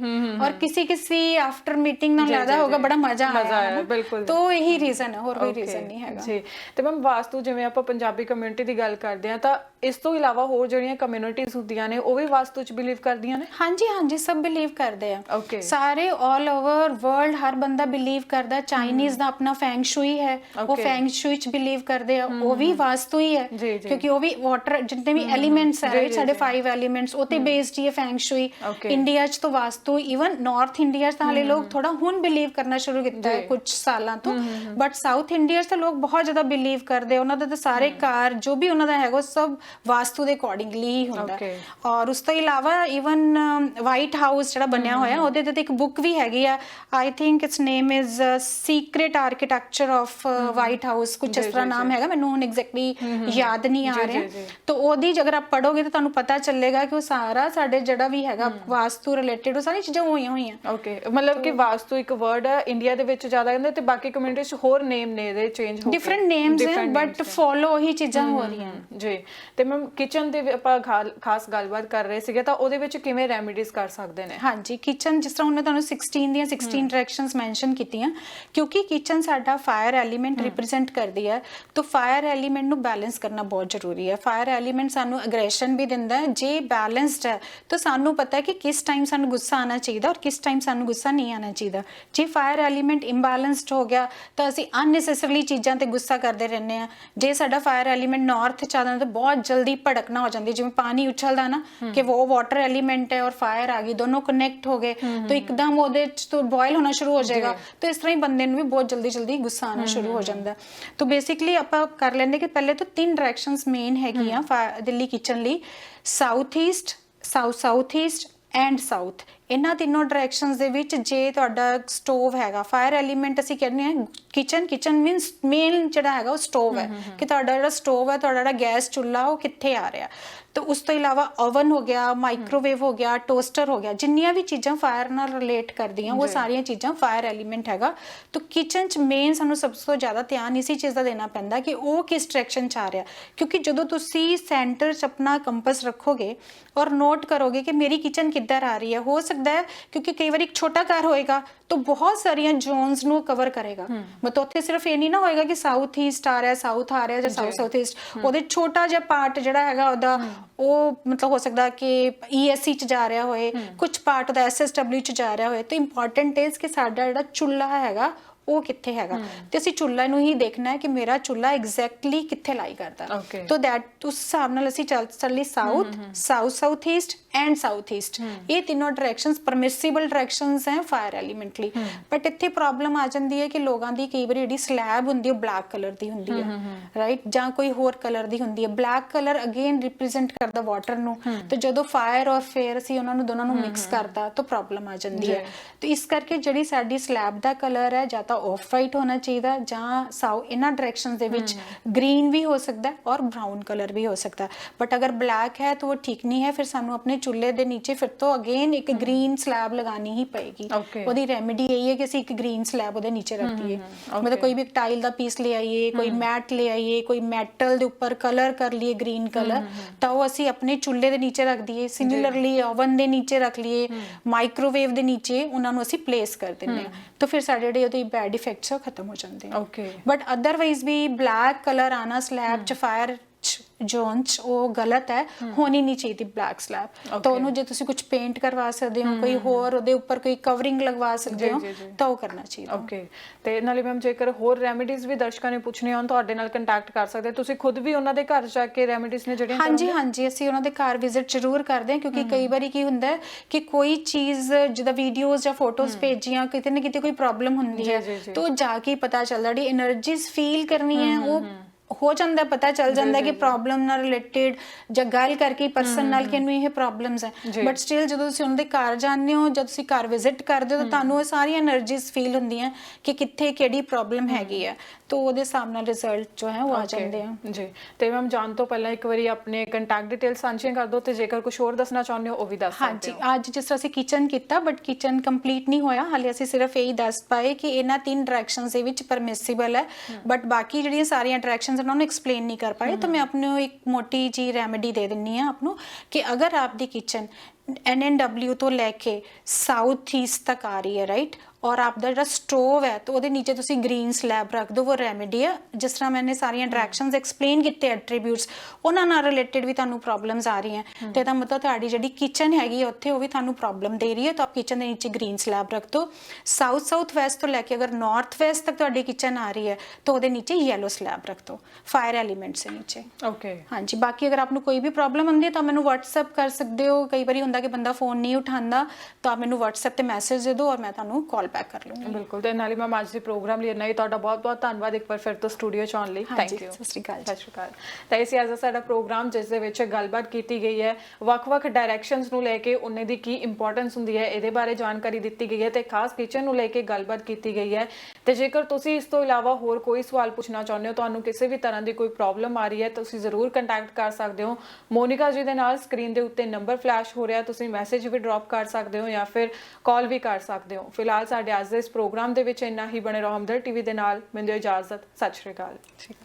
ਔਰ ਕਿਸੇ ਕਿਸੇ ਆਫਟਰ ਮੀਟਿੰਗ ਨਾਲ ਲੱਗਦਾ ਹੋਗਾ ਬੜਾ ਮਜ਼ਾ ਆਇਆ ਬਿਲਕੁਲ। ਤੋ ਇਹੀ ਰੀਜ਼ਨ ਹੈ ਹੋਰ ਕੋਈ ਰੀਜ਼ਨ ਨਹੀਂ ਹੈਗਾ। ਜੀ। ਤੇ ਮੈਮ ਵਾਸਤੂ ਜਿਵੇਂ ਆਪਾਂ ਪੰਜਾਬੀ ਕਮਿਊਨਿਟੀ ਦੀ ਗੱਲ ਕਰਦੇ ਆ ਤਾਂ ਇਸ ਤੋਂ ਇਲਾਵਾ ਹੋਰ ਜਿਹੜੀਆਂ ਕਮਿਊਨਿਟੀਆਂ ਹੁੰਦੀਆਂ ਨੇ ਉਹ ਵੀ ਵਾਸਤੂ 'ਚ ਬਿਲੀਵ ਕਰਦੀਆਂ ਨੇ ਹਾਂਜੀ ਹਾਂਜੀ ਸਭ ਬਿਲੀਵ ਕਰਦੇ ਆ. ਸਾਰੇ 올 ਓਵਰ ਵਰਲਡ ਹਰ ਬੰਦਾ ਬਿਲੀਵ ਕਰਦਾ ਚਾਈਨੀਜ਼ ਦਾ ਆਪਣਾ ਫੈਂਗ ਸ਼ੂਈ ਹੈ ਉਹ. ਫੈਂਗ ਸ਼ੂਈ ਚ ਬਿਲੀਵ ਕਰਦੇ ਆ ਉਹ ਵੀ ਵਾਸਤੂ ਹੀ ਹੈ। ਕਿਉਂਕਿ ਉਹ ਵੀ ਵਾਟਰ ਜਿੰਨੇ ਵੀ ਐਲੀਮੈਂਟਸ ਹੈ ਸਾਡੇ ਜੀ। 5 ਐਲੀਮੈਂਟਸ ਉਹ ਤੇ ਬੇਸਡ ਹੀ ਹੈ ਫੈਂਗ ਸ਼ੂਈ. ਇੰਡੀਆ ਚ ਤਾਂ ਵਾਸਤੂ ਇਵਨ ਨਾਰਥ ਇੰਡੀਆ ਚ ਤਾਂ ਹਾਲੇ ਲੋਕ ਥੋੜਾ ਹੁਣ ਬਿਲੀਵ ਕਰਨਾ ਸ਼ੁਰੂ ਕੀਤਾ ਹੈ। ਕੁਝ ਸਾਲਾਂ ਤੋਂ ਬਟ ਸਾਊਥ ਇੰਡੀਆ ਚ ਤਾਂ ਲੋਕ ਬਹੁਤ ਜ਼ਿਆਦਾ ਬਿਲੀਵ ਕਰਦੇ ਉਹਨਾਂ ਦਾ ਤਾਂ ਸਾਰੇ ਘਰ ਜੋ ਵੀ ਉਹਨਾਂ ਦਾ ਹੈਗਾ ਸਭ ਵਾਸਤੂ ਦੇ ਅਕੋਰਡਿੰਗਲੀ ਹੀ ਹੁੰਦਾ. ਔਰ ਉਸ ਤੋਂ ਇਲਾਵਾ ਇਵਨ ਵਾਈਟ ਹਾਊਸ ਜਿਹੜਾ ਬਣਿਆ ਹੋਇਆ ਉਹਦੇ ਤੇ ਇੱਕ ਬੁੱਕ ਵੀ ਹੈਗੀ ਆ। I think it's name is secret architecture of White House ਕੁਝ ਇਸ ਤਰ੍ਹਾਂ ਨਾਮ ਹੈਗਾ ਮੈਨੂੰ ਹੁਣ ਐਗਜ਼ੈਕਟਲੀ ਯਾਦ ਨਹੀਂ ਆ ਰਿਹਾ। ਤਾਂ ਉਹਦੀ ਅਗਰ ਆਪ ਪੜੋਗੇ ਤਾਂ ਤੁਹਾਨੂੰ ਪਤਾ ਚੱਲੇਗਾ ਕਿ ਉਹ ਸਾਰਾ ਸਾਡੇ ਜਿਹੜਾ ਵੀ ਹੈਗਾ ਵਾਸਤੂ ਰਿਲੇਟਡ ਉਹ ਸਾਰੀ ਚੀਜ਼ਾਂ ਹੋਈਆਂ ਹੋਈਆਂ। ਓਕੇ ਮਤਲਬ ਕਿ ਵਾਸਤੂ ਇੱਕ ਵਰਡ ਹੈ ਇੰਡੀਆ ਦੇ ਵਿੱਚ ਜ਼ਿਆਦਾ ਕਹਿੰਦੇ ਤੇ ਬਾਕੀ ਕਮਿਊਨਿਟੀ 'ਚ ਹੋਰ ਨੇਮ ਨੇ ਇਹਦੇ ਚੇਂਜ ਹੋ ਕੇ। Different names but. ਫੋਲੋ ਉਹੀ ਚੀਜ਼ਾਂ ਹੋ ਰਹੀਆਂ। ਜੀ ਤੇ ਮੈਮ ਕਿਚਨ ਦੇ ਵੀ ਆਪਾਂ ਖਾਲ- ਖਾਸ ਗੱਲਬਾਤ ਕਰ ਰਹੇ ਸੀਗੇ ਤਾਂ ਉਹਦੇ ਵਿੱਚ ਕਿਵੇਂ ਰੈਮੀਡੀਜ਼ ਕਰ ਸਕਦੇ ਨੇ? ਹਾਂਜੀ ਕਿਚਨ ਜਿਸ ਤਰ੍ਹਾਂ ਹੁਣ ਮੈਂ ਤੁਹਾਨੂੰ 16 ਦੀਆਂ 16 ਡਾਇਰੈਕਸ਼ਨਸ ਮੈਂਸ਼ਨ ਕੀਤੀਆਂ ਕਿਉਂਕਿ ਕਿਚਨ ਸਾਡਾ ਫਾਇਰ ਐਲੀਮੈਂਟ ਰਿਪਰੈਜ਼ੈਂਟ ਕਰਦੀ ਹੈ ਤਾਂ ਫਾਇਰ ਐਲੀਮੈਂਟ ਨੂੰ ਬੈਲੈਂਸ ਕਰਨਾ ਬਹੁਤ ਜ਼ਰੂਰੀ ਹੈ। ਫਾਇਰ ਐਲੀਮੈਂਟ ਸਾਨੂੰ ਅਗਰੈਸ਼ਨ ਵੀ ਦਿੰਦਾ ਹੈ ਜੇ ਬੈਲੈਂਸਡ ਹੈ ਤਾਂ ਸਾਨੂੰ ਪਤਾ ਹੈ ਕਿ ਕਿਸ ਟਾਈਮ ਸਾਨੂੰ ਗੁੱਸਾ ਆਣਾ ਚਾਹੀਦਾ ਔਰ ਕਿਸ ਟਾਈਮ ਸਾਨੂੰ ਗੁੱਸਾ ਨਹੀਂ ਆਣਾ ਚਾਹੀਦਾ। ਜੇ ਫਾਇਰ ਐਲੀਮੈਂਟ ਇੰਬੈਲੈਂਸਡ ਹੋ ਗਿਆ ਤਾਂ ਅਸੀਂ ਅਨਨੈਸੈਸਰਲੀ ਚੀਜ਼ਾਂ ਤੇ ਗੁੱਸਾ ਕਰਦੇ ਰਹਿੰਦੇ ਆ ਜੇ ਸਾਡਾ ਫਾਇਰ ਐਲੀਮੈਂਟ ਨਾਰਥ ਚ ਆਦਾ ਤਾਂ ਬਹੁਤ ਜਲਦੀ ਭੜਕਣਾ ਹੋ ਜਾਂਦੀ ਜਿਵੇਂ ਪਾਣੀ ਉਛਲਦਾ ਨਾ ਕਿ ਉਹ ਵਾਟਰ ਐਲੀਮੈਂਟ ਹੈ ਔਰ ਫਾਇਰ ਆ ਗਈ ਦੋਨੋਂ ਕਨੈਕਟ ਹੋ ਗਏ ਤਾਂ ਇੱਕਦਮ ਉਹਦੇ ਚ ਤੋਂ ਬੋਇਲ ਹੋਣਾ ਸ਼ੁਰੂ ਹੋ ਜਾਏਗਾ ਤਾਂ ਇਸ ਤਰ੍ਹਾਂ ਹੀ ਬੰਦੇ ਨੂੰ ਵੀ ਬਹੁਤ ਜਲਦੀ ਜਲਦੀ ਗੁੱਸਾ ਆਣਾ ਸ਼ੁਰੂ ਹੋ ਜਾਂਦਾ ਤਾਂ ਬੇਸਿਕਲੀ ਆਪਾਂ ਕਰ ਲੈਂਦੇ ਕਿ ਪਹਿਲੇ ਤਾਂ ਤਿੰਨ ਡਾਇਰੈਕਸ਼ਨਸ ਮੇਨ ਹੈਗੀਆਂ ਫਾ- ਦਿੱਲੀ ਕਿਚਨ ਲਈ south east south south east and south ਇਹਨਾਂ ਤਿੰਨੋਂ ਡਾਇਰੈਕਸ਼ਨਸ ਦੇ ਵਿੱਚ ਜੇ ਤੁਹਾਡਾ ਸਟੋਵ ਹੈਗਾ ਫਾਇਰ ਐਲੀਮੈਂਟ ਅਸੀਂ ਕਹਿੰਦੇ ਹਾਂ ਕਿਚਨ ਕਿਚਨ ਮੀਨਸ ਮੇਨ ਜਿਹੜਾ ਹੈਗਾ ਉਹ ਸਟੋਵ ਹੈ। ਕਿ ਤੁਹਾਡਾ ਜਿਹੜਾ ਸਟੋਵ ਹੈ ਤੁਹਾਡਾ ਜਿਹੜਾ ਗੈਸ ਚੁੱਲ੍ਹਾ ਉਹ ਕਿੱਥੇ ਆ ਰਿਹਾ। ਤਾਂ ਉਸ ਤੋਂ ਇਲਾਵਾ ਓਵਨ ਹੋ ਗਿਆ ਮਾਈਕ੍ਰੋਵੇਵ ਹੋ ਗਿਆ ਟੋਸਟਰ ਹੋ ਗਿਆ ਜਿੰਨੀਆਂ ਵੀ ਚੀਜ਼ਾਂ ਫਾਇਰ ਨਾਲ ਰਿਲੇਟ ਕਰਦੀਆਂ ਉਹ ਸਾਰੀਆਂ ਚੀਜ਼ਾਂ ਫਾਇਰ ਐਲੀਮੈਂਟ ਹੈਗਾ। ਤਾਂ ਕਿਚਨ ਚ ਮੇਨ ਸਾਨੂੰ ਸਭ ਤੋਂ ਜ਼ਿਆਦਾ ਧਿਆਨ ਇਸੇ ਚੀਜ਼ ਦਾ ਦੇਣਾ ਪੈਂਦਾ ਕਿ ਉਹ ਕਿਸ ਡਾਇਰੈਕਸ਼ਨ ਚ ਆ ਰਿਹਾ। ਕਿਉਂਕਿ ਜਦੋਂ ਤੁਸੀਂ ਸੈਂਟਰ ਚ ਆਪਣਾ ਕੰਪਸ ਰੱਖੋਗੇ ਔਰ ਨੋਟ ਕਰੋਗੇ ਕਿ ਮੇਰੀ ਕਿਚਨ ਕਿੱਧਰ ਆ ਰਹੀ ਹੈ ਹੋ ਸਕਦਾ ਹੈ ਕਿਉਂਕਿ ਕਈ ਵਾਰ ਇੱਕ ਛੋਟਾ ਘਰ ਹੋਏਗਾ ਤਾਂ ਬਹੁਤ ਸਾਰੀਆਂ ਜ਼ੋਨਸ ਨੂੰ ਕਵਰ ਕਰੇਗਾ। ਮਤਲਬ ਉੱਥੇ ਸਿਰਫ ਇਹ ਨਹੀਂ ਨਾ ਹੋਏਗਾ ਕਿ ਸਾਊਥ ਈਸਟ ਆ ਰਿਹਾ ਸਾਊਥ ਆ ਰਿਹਾ ਜਾਂ ਸਾਊਥ ਸਾਊਥ ਈਸਟ ਉਹਦੇ ਛੋਟਾ ਜਿਹਾ ਪਾਰਟ ਜਿਹੜਾ ਹੈਗਾ ਉਹਦਾ ਉਹ ਮਤਲਬ ਹੋ ਸਕਦਾ ਕਿ ਈਐਸਸੀ ਚ ਜਾ ਰਿਹਾ ਹੋਏ ਕੁਝ ਪਾਰਟ ਉਹਦਾ ਐਸਐਸਡਬਲਯੂ ਚ ਜਾ ਰਿਹਾ ਹੋਏ ਤਾਂ ਇੰਪੋਰਟੈਂਟ ਇਜ਼ ਕਿ ਸਾਡਾ ਜਿਹੜਾ ਚੁੱਲ੍ਹਾ ਹੈਗਾ ਉਹ ਕਿੱਥੇ ਹੈਗਾ। ਤੇ ਅਸੀਂ ਚੁੱਲ੍ਹਾ ਨੂੰ ਹੀ ਦੇਖਣਾ ਹੈ ਕਿ ਮੇਰਾ ਚੁੱਲ੍ਹਾ ਐਗਜ਼ੈਕਟਲੀ ਕਿੱਥੇ ਲਾਈ ਕਰਦਾ। Okay. ਤੋ ਦੈਟ ਉਸ ਹਿਸਾਬ ਨਾਲ ਅਸੀਂ ਚੱਲ ਚੱਲੀ south south south east and south east. ਇਹ ਤਿੰਨੋਂ ਡਾਇਰੈਕਸ਼ਨਸ ਪਰਮਿਸਿਬਲ ਡਾਇਰੈਕਸ਼ਨਸ ਹੈ ਫਾਇਰ ਐਲੀਮੈਂਟ ਲਈ। ਬਟ ਇੱਥੇ ਪ੍ਰੋਬਲਮ ਆ ਜਾਂਦੀ ਹੈ ਕਿ ਲੋਕਾਂ ਦੀ ਕਈ ਵਾਰੀ ਜਿਹੜੀ ਸਲੈਬ ਹੁੰਦੀ ਹੈ ਬਲੈਕ ਕਲਰ ਦੀ ਹੁੰਦੀ ਹੈ। ਰਾਈਟ ਜਾਂ ਕੋਈ ਹੋਰ ਕਲਰ ਦੀ ਹੁੰਦੀ ਹੈ। ਬਲੈਕ ਕਲਰ ਅਗੇਨ ਰਿਪਰੈਜ਼ੈਂਟ ਕਰਦਾ ਵਾਟਰ ਨੂੰ। ਤੇ ਜਦੋਂ ਫਾਇਰ ਔਰ ਫੇਅਰ ਅਸੀਂ ਉਹਨਾਂ ਨੂੰ ਦੋਨਾਂ ਨੂੰ ਮਿਕਸ ਕਰਦਾ ਤਾਂ ਪ੍ਰੋਬਲਮ ਆ ਜਾਂਦੀ ਹੈ। ਤੇ ਇਸ ਕਰਕੇ ਜਿਹੜੀ ਸਾਡੀ ਸਲੈਬ ਦਾ ਕਲਰ ਹੈ ਜਾਂ ਤਾਂ ਆਫ ਵਾਈਟ ਹੋਣਾ ਚਾਹੀਦਾ ਜਾਂ ਸਾਊ ਇਹਨਾਂ ਡਾਇਰੈਕਸ਼ਨਸ ਦੇ ਵਿੱਚ ਗ੍ਰੀਨ ਵੀ ਹੋ ਸਕਦਾ ਔਰ ਬ੍ਰਾਊਨ ਕਲਰ ਵੀ ਹੋ ਸਕਦਾ। ਬਟ ਅਗਰ ਬਲੈਕ ਹੈ ਤਾਂ ਉਹ ਠੀਕ ਨਹੀਂ ਹੈ ਫਿਰ ਸਾਨੂੰ ਆਪਣੇ ਚੁੱਲ੍ਹੇ ਦੇ ਨੀਚੇ ਫਿਰ ਤੋਂ ਅਗੇਨ ਇੱਕ ਗ੍ਰੀਨ ਸਲੈਬ ਲਗਾਣੀ ਹੀ ਪਏਗੀ. ਉਹਦੀ ਰੈਮੇਡੀ ਇਹ ਹੈ ਕਿ ਅਸੀਂ ਇੱਕ ਗ੍ਰੀਨ ਸਲੈਬ ਉਹਦੇ ਨੀਚੇ ਰੱਖ ਦਈਏ ਮਤਲਬ ਕੋਈ ਵੀ ਟਾਈਲ ਦਾ ਪੀਸ ਲੈ ਆਈਏ ਕੋਈ ਮੈਟ ਲੈ ਆਈਏ ਕੋਈ ਮੈਟਲ ਦੇ ਉੱਪਰ ਕਲਰ ਕਰ ਲਈਏ ਗ੍ਰੀਨ ਕਲਰ ਤਾਂ ਉਹ ਅਸੀਂ ਆਪਣੇ ਚੁੱਲ੍ਹੇ ਦੇ ਨੀਚੇ ਰੱਖ ਦਈਏ। ਸਿਮਿਲਰਲੀ ਓਵਨ ਦੇ ਨੀਚੇ ਰੱਖ ਲਈਏ। ਮਾਈਕ੍ਰੋਵੇਵ ਦੇ ਨੀਚੇ ਉਹਨਾਂ ਨੂੰ ਅਸੀਂ ਪਲੇਸ ਕਰ ਦਿੰਦੇ ਹਾਂ। ਤਾਂ ਫਿਰ ਸਾਡੇ ਜਿਹੜੇ ਉਹਦੇ ਬੈਡ ਇਫੈਕਟਸ ਖਤਮ ਹੋ ਜਾਂਦੇ ਆ। ਓਕੇ ਬਟ ਅਦਰਵਾਈਜ਼ ਵੀ ਬਲੈਕ ਕਲਰ ਆਣਾ ਸਲੈਬ ਚ ਫਾਇਰ ਜੋਨਸ ਉਹ ਗਲਤ ਹੈ ਹੋਣੀ ਨਹੀਂ ਚਾਹੀਦੀ ਬਲੈਕ ਸਲੈਬ ਤਾਂ ਉਹਨੂੰ ਜੇ ਤੁਸੀਂ ਕੁਝ ਪੇਂਟ ਕਰਵਾ ਸਕਦੇ ਹੋ ਕੋਈ ਹੋਰ ਉਹਦੇ ਉੱਪਰ ਕੋਈ ਕਵਰਿੰਗ ਲਗਵਾ ਸਕਦੇ ਹੋ ਤਾਂ ਉਹ ਕਰਨਾ ਚਾਹੀਦਾ। ਓਕੇ ਤੇ ਨਾਲੇ ਮੈਮ ਜੇਕਰ ਹੋਰ ਰੈਮੇਡੀਜ਼ ਵੀ ਦਰਸ਼ਕਾਂ ਨੇ ਪੁੱਛਣੇ ਹੋਣ ਤੁਹਾਡੇ ਨਾਲ ਕੰਟੈਕਟ ਕਰ ਸਕਦੇ ਤੁਸੀਂ ਖੁਦ ਵੀ ਉਹਨਾਂ ਦੇ ਘਰ ਜਾ ਕੇ ਰੈਮੇਡੀਜ਼ ਨੇ ਜਿਹੜੀਆਂ ਹਾਂਜੀ ਹਾਂਜੀ ਅਸੀਂ ਉਹਨਾਂ ਦੇ ਘਰ ਵਿਜ਼ਿਟ ਜ਼ਰੂਰ ਕਰਦੇ ਹਾਂ ਕਿਉਂਕਿ ਕਈ ਵਾਰੀ ਕੀ ਹੁੰਦਾ ਹੈ ਕਿ ਕੋਈ ਚੀਜ਼ ਜਿਹਦਾ ਵੀਡੀਓਜ਼ ਜਾਂ ਫੋਟੋਜ਼ ਭੇਜੀਆਂ ਕਿਤੇ ਨਾ ਕਿਤੇ ਕੋਈ ਪ੍ਰੋਬਲਮ ਹੁੰਦੀ ਹੈ ਤਾਂ ਜਾ ਕੇ ਪਤਾ ਚੱਲਦਾ ਜਿਹੜੀ એનર્ਜੀਜ਼ ਫੀਲ ਕਰਨੀ ਹੈ ਉਹ ਹੋ ਜਾਂਦਾ ਪਤਾ ਚੱਲ ਜਾਂਦਾ ਕਿ ਪ੍ਰੋਬਲਮ ਨਾਲ ਰਿਲੇਟਡ ਜਾਂ ਗੱਲ ਕਰਕੇ ਪਰਸਨ ਨਾਲ ਕਿ ਇਹਨੂੰ ਇਹ ਪ੍ਰੋਬਲਮਸ ਹੈ। ਬਟ ਸਟਿਲ ਜਦੋਂ ਤੁਸੀਂ ਉਹਨਾਂ ਦੇ ਘਰ ਜਾਂਦੇ ਹੋ ਜਦ ਤੁਸੀਂ ਘਰ ਵਿਜ਼ਿਟ ਕਰਦੇ ਹੋ ਤਾਂ ਤੁਹਾਨੂੰ ਇਹ ਸਾਰੀਆਂ એનર્ਜੀਜ਼ ਫੀਲ ਹੁੰਦੀਆਂ ਕਿ ਕਿੱਥੇ ਕਿਹੜੀ ਪ੍ਰੋਬਲਮ ਹੈਗੀ ਆ। ਤਾਂ ਉਹਦੇ ਹਿਸਾਬ ਨਾਲ ਰਿਜ਼ਲਟ ਜੋ ਹੈ ਉਹ ਆ ਜਾਂਦੇ ਆ। ਜੀ। ਤੇ ਮੈਮ ਜਾਣ ਤੋਂ ਪਹਿਲਾਂ ਇੱਕ ਵਾਰੀ ਆਪਣੇ ਕੰਟੈਕਟ ਡਿਟੇਲ ਸਾਂਝੀਆਂ ਕਰ ਦਿਓ ਤੇ ਜੇਕਰ ਕੁਝ ਹੋਰ ਦੱਸਣਾ ਚਾਹੁੰਦੇ ਹੋ ਉਹ ਵੀ ਦੱਸ ਸਕਦੇ ਹਾਂਜੀ ਹੋ। ਅੱਜ ਜਿਸ ਤਰ੍ਹਾਂ ਅਸੀਂ ਕਿਚਨ ਕੀਤਾ ਬਟ ਕਿਚਨ ਕੰਪਲੀਟ ਨਹੀਂ ਹੋਇਆ। ਹਾਲੇ ਅਸੀਂ ਸਿਰਫ ਇਹੀ ਦੱਸ ਪਾਏ ਕਿ ਇਹਨਾਂ ਤਿੰਨ ਡਾਇਰੈਕਸ਼ਨਸ ਦੇ ਵਿੱਚ ਪਰਮਿਸਿਬਲ ਹੈ। ਬਟ ਬਾਕੀ ਜਿਹੜੀਆਂ ਸਾਰੀਆਂ ਡਾਇਰੈਕਸ਼ਨਸ ਉਹਨਾਂ ਨੂੰ ਐਕਸਪਲੇਨ ਨਹੀਂ ਕਰ ਪਾਏ। ਤਾਂ ਮੈਂ ਆਪ ਨੂੰ ਇੱਕ ਮੋਟੀ ਜੀ ਰੈਮੇਡੀ ਦੇ ਦਿੰਨੀ ਆ ਆਪ ਨੂੰ ਕਿ ਅਗਰ ਆਪ ਦੀ ਕਿਚਨ ਐਨਐਨਡਬਲਯੂ ਤੋਂ ਲੈ ਕੇ ਸਾਊਥ ਈਸਟ ਤੱਕ ਆ ਰਹੀ ਹੈ ਰਾਈਟ ਔਰ ਆਪ ਦਾ ਜਿਹੜਾ ਸਟੋਵ ਹੈ ਤਾਂ ਉਹਦੇ ਨੀਚੇ ਤੁਸੀਂ ਗ੍ਰੀਨ ਸਲੈਬ ਰੱਖ ਦਿਓ ਉਹ ਰੈਮੇਡੀ ਹੈ ਜਿਸ ਤਰ੍ਹਾਂ ਮੈंने ਸਾਰੀਆਂ ਡਾਇਰੈਕਸ਼ਨਸ ਐਕਸਪਲੇਨ ਕੀਤੇ ਐਟਰੀਬਿਊਟਸ ਉਹਨਾਂ ਨਾਲ ਰਿਲੇਟਡ ਵੀ ਤੁਹਾਨੂੰ ਪ੍ਰੋਬਲਮਸ ਆ ਰਹੀਆਂ। ਤੇ ਇਹਦਾ ਮਤਲਬ ਤੁਹਾਡੀ ਜਿਹੜੀ ਕਿਚਨ ਹੈਗੀ ਉੱਥੇ ਉਹ ਵੀ ਤੁਹਾਨੂੰ ਪ੍ਰੋਬਲਮ ਦੇ ਰਹੀ ਹੈ ਤਾਂ ਆਪ ਕਿਚਨ ਦੇ ਨੀਚੇ ਗ੍ਰੀਨ ਸਲੈਬ ਰੱਖ ਦਿਓ। ਸਾਊਥ ਸਾਊਥ ਵੈਸਟ ਤੋਂ ਲੈ ਕੇ ਅਗਰ ਨਾਰਥ ਵੈਸਟ ਤੱਕ ਤੁਹਾਡੀ ਕਿਚਨ ਆ ਰਹੀ ਹੈ ਤਾਂ ਉਹਦੇ ਨੀਚੇ ਯੈਲੋ ਸਲੈਬ ਰੱਖ ਦਿਓ ਫਾਇਰ ਐਲੀਮੈਂਟਸ ਦੇ ਨੀਚੇ। ਓਕੇ ਹਾਂਜੀ ਬਾਕੀ ਅਗਰ ਆਪ ਨੂੰ ਕੋਈ ਵੀ ਪ੍ਰੋਬਲਮ ਹੁੰਦੀ ਹੈ ਤਾਂ ਮੈਨੂੰ WhatsApp ਕਰ ਸਕਦੇ ਹੋ। ਕਈ ਵਾਰੀ ਹੁੰਦਾ ਕਿ ਬੰਦਾ ਫੋਨ ਨਹੀਂ ਉਠਾਉਂਦਾ ਤਾਂ ਮੈਨੂੰ WhatsApp ਤੇ ਮੈਸੇਜ ਦੇ ਦਿਓ ਔਰ ਮੈਂ ਤੁਹਾਨੂੰ ਕਾਲ ਬੈਕ ਕਰ ਲੂੰਗੀ ਬਿਲਕੁਲ ਤੇ ਨਾਲੇ ਮੈਮ ਅੱਜ ਦੇ ਪ੍ਰੋਗਰਾਮ ਲਈ ਇੰਨਾ ਹੀ ਤੁਹਾਡਾ ਬਹੁਤ ਬਹੁਤ ਧੰਨਵਾਦ ਇੱਕ ਵਾਰ ਫਿਰ ਤੋਂ ਸਟੂਡੀਓ ਚ ਆਉਣ ਲਈ। ਥੈਂਕ ਯੂ ਸਤਿ ਸ਼੍ਰੀ ਅਕਾਲ। ਸਤਿ ਸ਼੍ਰੀ ਅਕਾਲ। ਤਾਂ ਇਹ ਸੀ ਅੱਜ ਦਾ ਸਾਡਾ ਪ੍ਰੋਗਰਾਮ ਜਿਸ ਦੇ ਵਿੱਚ ਗੱਲਬਾਤ ਕੀਤੀ ਗਈ ਹੈ ਵੱਖ-ਵੱਖ ਡਾਇਰੈਕਸ਼ਨਸ ਨੂੰ ਲੈ ਕੇ ਉਹਨੇ ਦੀ ਕੀ ਇੰਪੋਰਟੈਂਸ ਹੁੰਦੀ ਹੈ ਇਹਦੇ ਬਾਰੇ ਜਾਣਕਾਰੀ ਦਿੱਤੀ ਗਈ ਹੈ ਤੇ ਖਾਸ ਕਿਚਨ ਨੂੰ ਲੈ ਕੇ ਗੱਲਬਾਤ ਕੀਤੀ ਗਈ ਹੈ। ਤੇ ਜੇਕਰ ਤੁਸੀਂ ਇਸ ਤੋਂ ਇਲਾਵਾ ਹੋਰ ਕੋਈ ਸਵਾਲ ਪੁੱਛਣਾ ਚਾਹੁੰਦੇ ਹੋ ਤੁਹਾਨੂੰ ਕਿਸੇ ਵੀ ਤਰ੍ਹਾਂ ਦੀ ਕੋਈ ਪ੍ਰੋਬਲਮ ਆ ਰਹੀ ਹੈ ਤੁਸੀਂ ਜ਼ਰੂਰ ਕੰਟੈਕਟ ਕਰ ਸਕਦੇ ਹੋ। ਮੋਨਿਕਾ ਜੀ ਦੇ ਨਾਲ ਸਕਰੀਨ ਦੇ ਉੱਤੇ ਨੰਬਰ ਫਲੈਸ਼ ਹੋ ਰਿਹਾ ਤੁਸੀਂ ਮੈਸੇਜ ਵੀ ਡ੍ਰੌਪ ਕਰ ਸਕਦੇ ਹੋ ਜਾਂ ਫਿਰ ਕਾਲ ਵੀ ਕਰ ਸਕਦੇ ਹੋ। ਫਿਲਹਾਲ ਸਾਡੇ ਅੱਜ ਦੇ ਇਸ ਪ੍ਰੋਗਰਾਮ ਦੇ ਵਿੱਚ ਇੰਨਾ ਹੀ। ਬਣੇ ਰਹੋ ਹਮਦਰ ਟੀਵੀ ਦੇ ਨਾਲ। ਮੈਨੂੰ ਇਜਾਜ਼ਤ। ਸਤਿ ਸ਼੍ਰੀ ਅਕਾਲ। ਠੀਕ